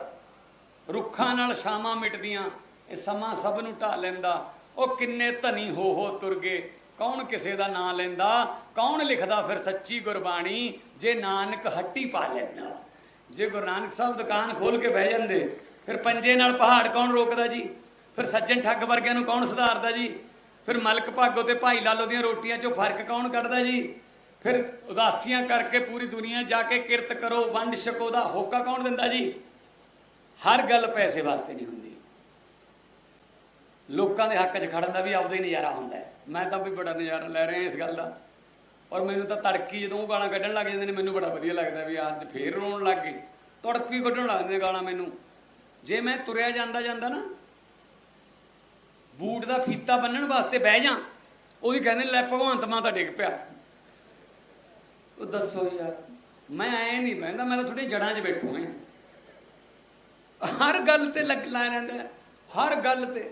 ਰੁੱਖਾਂ ਨਾਲ ਸ਼ਾਮਾਂ ਮਿਟਦੀਆਂ, ਇਹ ਸਮਾਂ ਸਭ ਨੂੰ ਢਾ ਲੈਂਦਾ। ਉਹ ਕਿੰਨੇ ਧਨੀ ਹੋ ਹੋ ਤੁਰ ਗਏ ਕੌਣ ਕਿਸੇ ਦਾ ਨਾਂ ਲੈਂਦਾ? ਕੌਣ ਲਿਖਦਾ ਫਿਰ ਸੱਚੀ ਗੁਰਬਾਣੀ? ਜੇ ਨਾਨਕ ਹੱਟੀ ਪਾ ਲੈਂਦਾ। ਜੇ ਗੁਰੂ ਨਾਨਕ ਸਾਹਿਬ ਦੁਕਾਨ ਖੋਲ ਕੇ ਬਹਿ ਜਾਂਦੇ, ਫਿਰ ਪੰਜੇ ਨਾਲ ਪਹਾੜ ਕੌਣ ਰੋਕਦਾ ਜੀ? ਫਿਰ ਸੱਜਣ ਠੱਗ ਵਰਗਿਆਂ ਨੂੰ ਕੌਣ ਸੁਧਾਰਦਾ ਜੀ? ਫਿਰ ਮਲਕ ਭਾਗੋ ਤੇ ਭਾਈ ਲਾਲੋ ਦੀਆਂ ਰੋਟੀਆਂ 'ਚੋਂ ਫ਼ਰਕ ਕੌਣ ਕੱਢਦਾ ਜੀ? ਫਿਰ ਉਦਾਸੀਆਂ ਕਰਕੇ ਪੂਰੀ ਦੁਨੀਆ ਜਾ ਕੇ ਕਿਰਤ ਕਰੋ, ਵੰਡ ਛਕੋ ਦਾ ਹੋਕਾ ਕੌਣ ਦਿੰਦਾ ਜੀ? ਹਰ ਗੱਲ ਪੈਸੇ ਵਾਸਤੇ ਨਹੀਂ ਹੁੰਦੀ। ਲੋਕਾਂ ਦੇ ਹੱਕ 'ਚ ਖੜਨ ਦਾ ਵੀ ਆਪਦਾ ਹੀ ਨਜ਼ਾਰਾ ਹੁੰਦਾ ਹੈ। ਮੈਂ ਤਾਂ ਵੀ ਬੜਾ ਨਜ਼ਾਰਾ ਲੈ ਰਿਹਾ ਇਸ ਗੱਲ ਦਾ। ਔਰ ਮੈਨੂੰ ਤਾਂ ਤੜਕੀ ਜਦੋਂ ਉਹ ਗਾਲਾਂ ਕੱਢਣ ਲੱਗ ਜਾਂਦੇ ਨੇ, ਮੈਨੂੰ ਬੜਾ ਵਧੀਆ ਲੱਗਦਾ ਵੀ ਅੱਜ ਫੇਰ ਰੋਣ ਲੱਗ ਗਏ। ਤੜਕੀ ਕੱਢਣ ਲੱਗ ਜਾਂਦੇ ਗਾਲਾਂ ਮੈਨੂੰ। ਜੇ ਮੈਂ ਤੁਰਿਆ ਜਾਂਦਾ ਜਾਂਦਾ ਨਾ, ਬੂਟ ਦਾ ਫੀਤਾ ਬੰਨਣ ਵਾਸਤੇ ਬਹਿ ਜਾ ਉਹਦੀ ਕਹਿੰਦੇ ਲੈ ਭਗਵੰਤ ਮਾਂ ਤਾਂ ਡਿੱਗ ਪਿਆ। ਉਹ ਦੱਸੋ ਯਾਰ, ਮੈਂ ਐ ਨਹੀਂ ਬਹਿੰਦਾ, ਮੈਂ ਤਾਂ ਥੋੜੀ ਜੜਾਂ 'ਚ ਬੈਠੂ ਹਾਂ ਹਰ ਗੱਲ ਤੇ ਲੱਗ ਲਾ ਰਹਿੰਦਾ ਹਰ ਗੱਲ ਤੇ।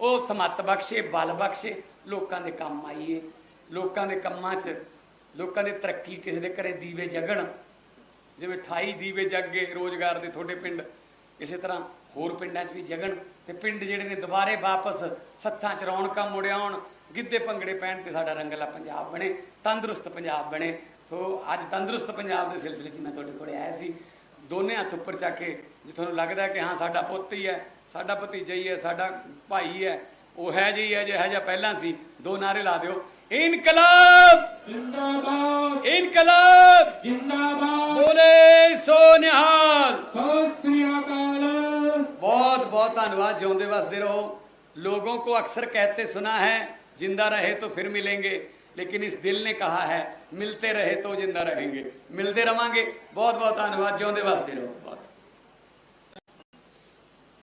ਉਹ ਸਮੱਤ ਬਖਸ਼ੇ, ਬਲ ਬਖਸ਼ੇ, ਲੋਕਾਂ ਦੇ ਕੰਮ ਆਈਏ। ਲੋਕਾਂ ਦੇ ਕੰਮਾਂ 'ਚ, ਲੋਕਾਂ ਦੀ ਤਰੱਕੀ ਕਿਸੇ ਦੇ ਘਰੇ ਦੀਵੇ ਜਗਣ। ਜਿਵੇਂ 28 ਦੀਵੇ ਜਗ ਗਏ ਰੋਜ਼ਗਾਰ ਦੇ ਤੁਹਾਡੇ ਪਿੰਡ, ਇਸੇ ਤਰ੍ਹਾਂ ਹੋਰ ਪਿੰਡਾਂ 'ਚ ਵੀ ਜਗਣ ਤੇ ਪਿੰਡ ਜਿਹੜੇ ਨੇ ਦੁਬਾਰੇ ਵਾਪਸ ਸੱਥਾਂ 'ਚ ਰੌਣਕਾਂ ਮੁੜ ਆਉਣ, ਗਿੱਧੇ ਭੰਗੜੇ ਪੈਣ ਤੇ ਸਾਡਾ ਰੰਗਲਾ ਪੰਜਾਬ ਬਣੇ, ਤੰਦਰੁਸਤ ਪੰਜਾਬ ਬਣੇ। ਸੋ ਅੱਜ ਤੰਦਰੁਸਤ ਪੰਜਾਬ ਦੇ ਸਿਲਸਿਲੇ 'ਚ ਮੈਂ ਤੁਹਾਡੇ ਕੋਲ ਆਇਆ ਸੀ। ਦੋਨੇ ਹੱਥ ਉੱਪਰ ਚੱਕ ਕੇ ਜੇ ਤੁਹਾਨੂੰ ਲੱਗਦਾ ਕਿ ਹਾਂ ਸਾਡਾ ਪੁੱਤ ਹੀ ਹੈ ਸਾਡਾ ਭਤੀਜਾ ਹੀ ਹੈ ਸਾਡਾ ਭਾਈ ਹੈ ਉਹ ਹੈ ਜੀ ਹੈ ਜਿਹੜਾ ਜਿਹਾ ਪਹਿਲਾਂ ਸੀ ਦੋ ਨਾਰੇ ਲਾ ਦਿਓ। ਇਨਕਲਾਬ! ਜਿੰਦਾਬਾਦ! ਇਨਕਲਾਬ! ਜਿੰਦਾਬਾਦ! ਬੋਲੇ ਸੋ ਨਿਹਾਲ! ਬਹੁਤ ਬਹੁਤ ਧੰਨਵਾਦ ਜਿਉਂਦੇ ਵਸਦੇ ਰਹੋ। लोगों ਕੋ ਅਕਸਰ कहते सुना ਹੈ ਜਿੰਦਾ ਰਹੇ तो ਫਿਰ मिलेंगे ਲੇਕਿਨ ਇਸ ਦਿਲ ਨੇ कहा ਹੈ मिलते ਰਹੇ तो ਜਿੰਦਾ रहेंगे ਮਿਲਦੇ रहेंगे ਬਹੁਤ ਬਹੁਤ ਧੰਨਵਾਦ ਜਿਉਂਦੇ वास्ते ਰਹੋ। ਬਹੁਤ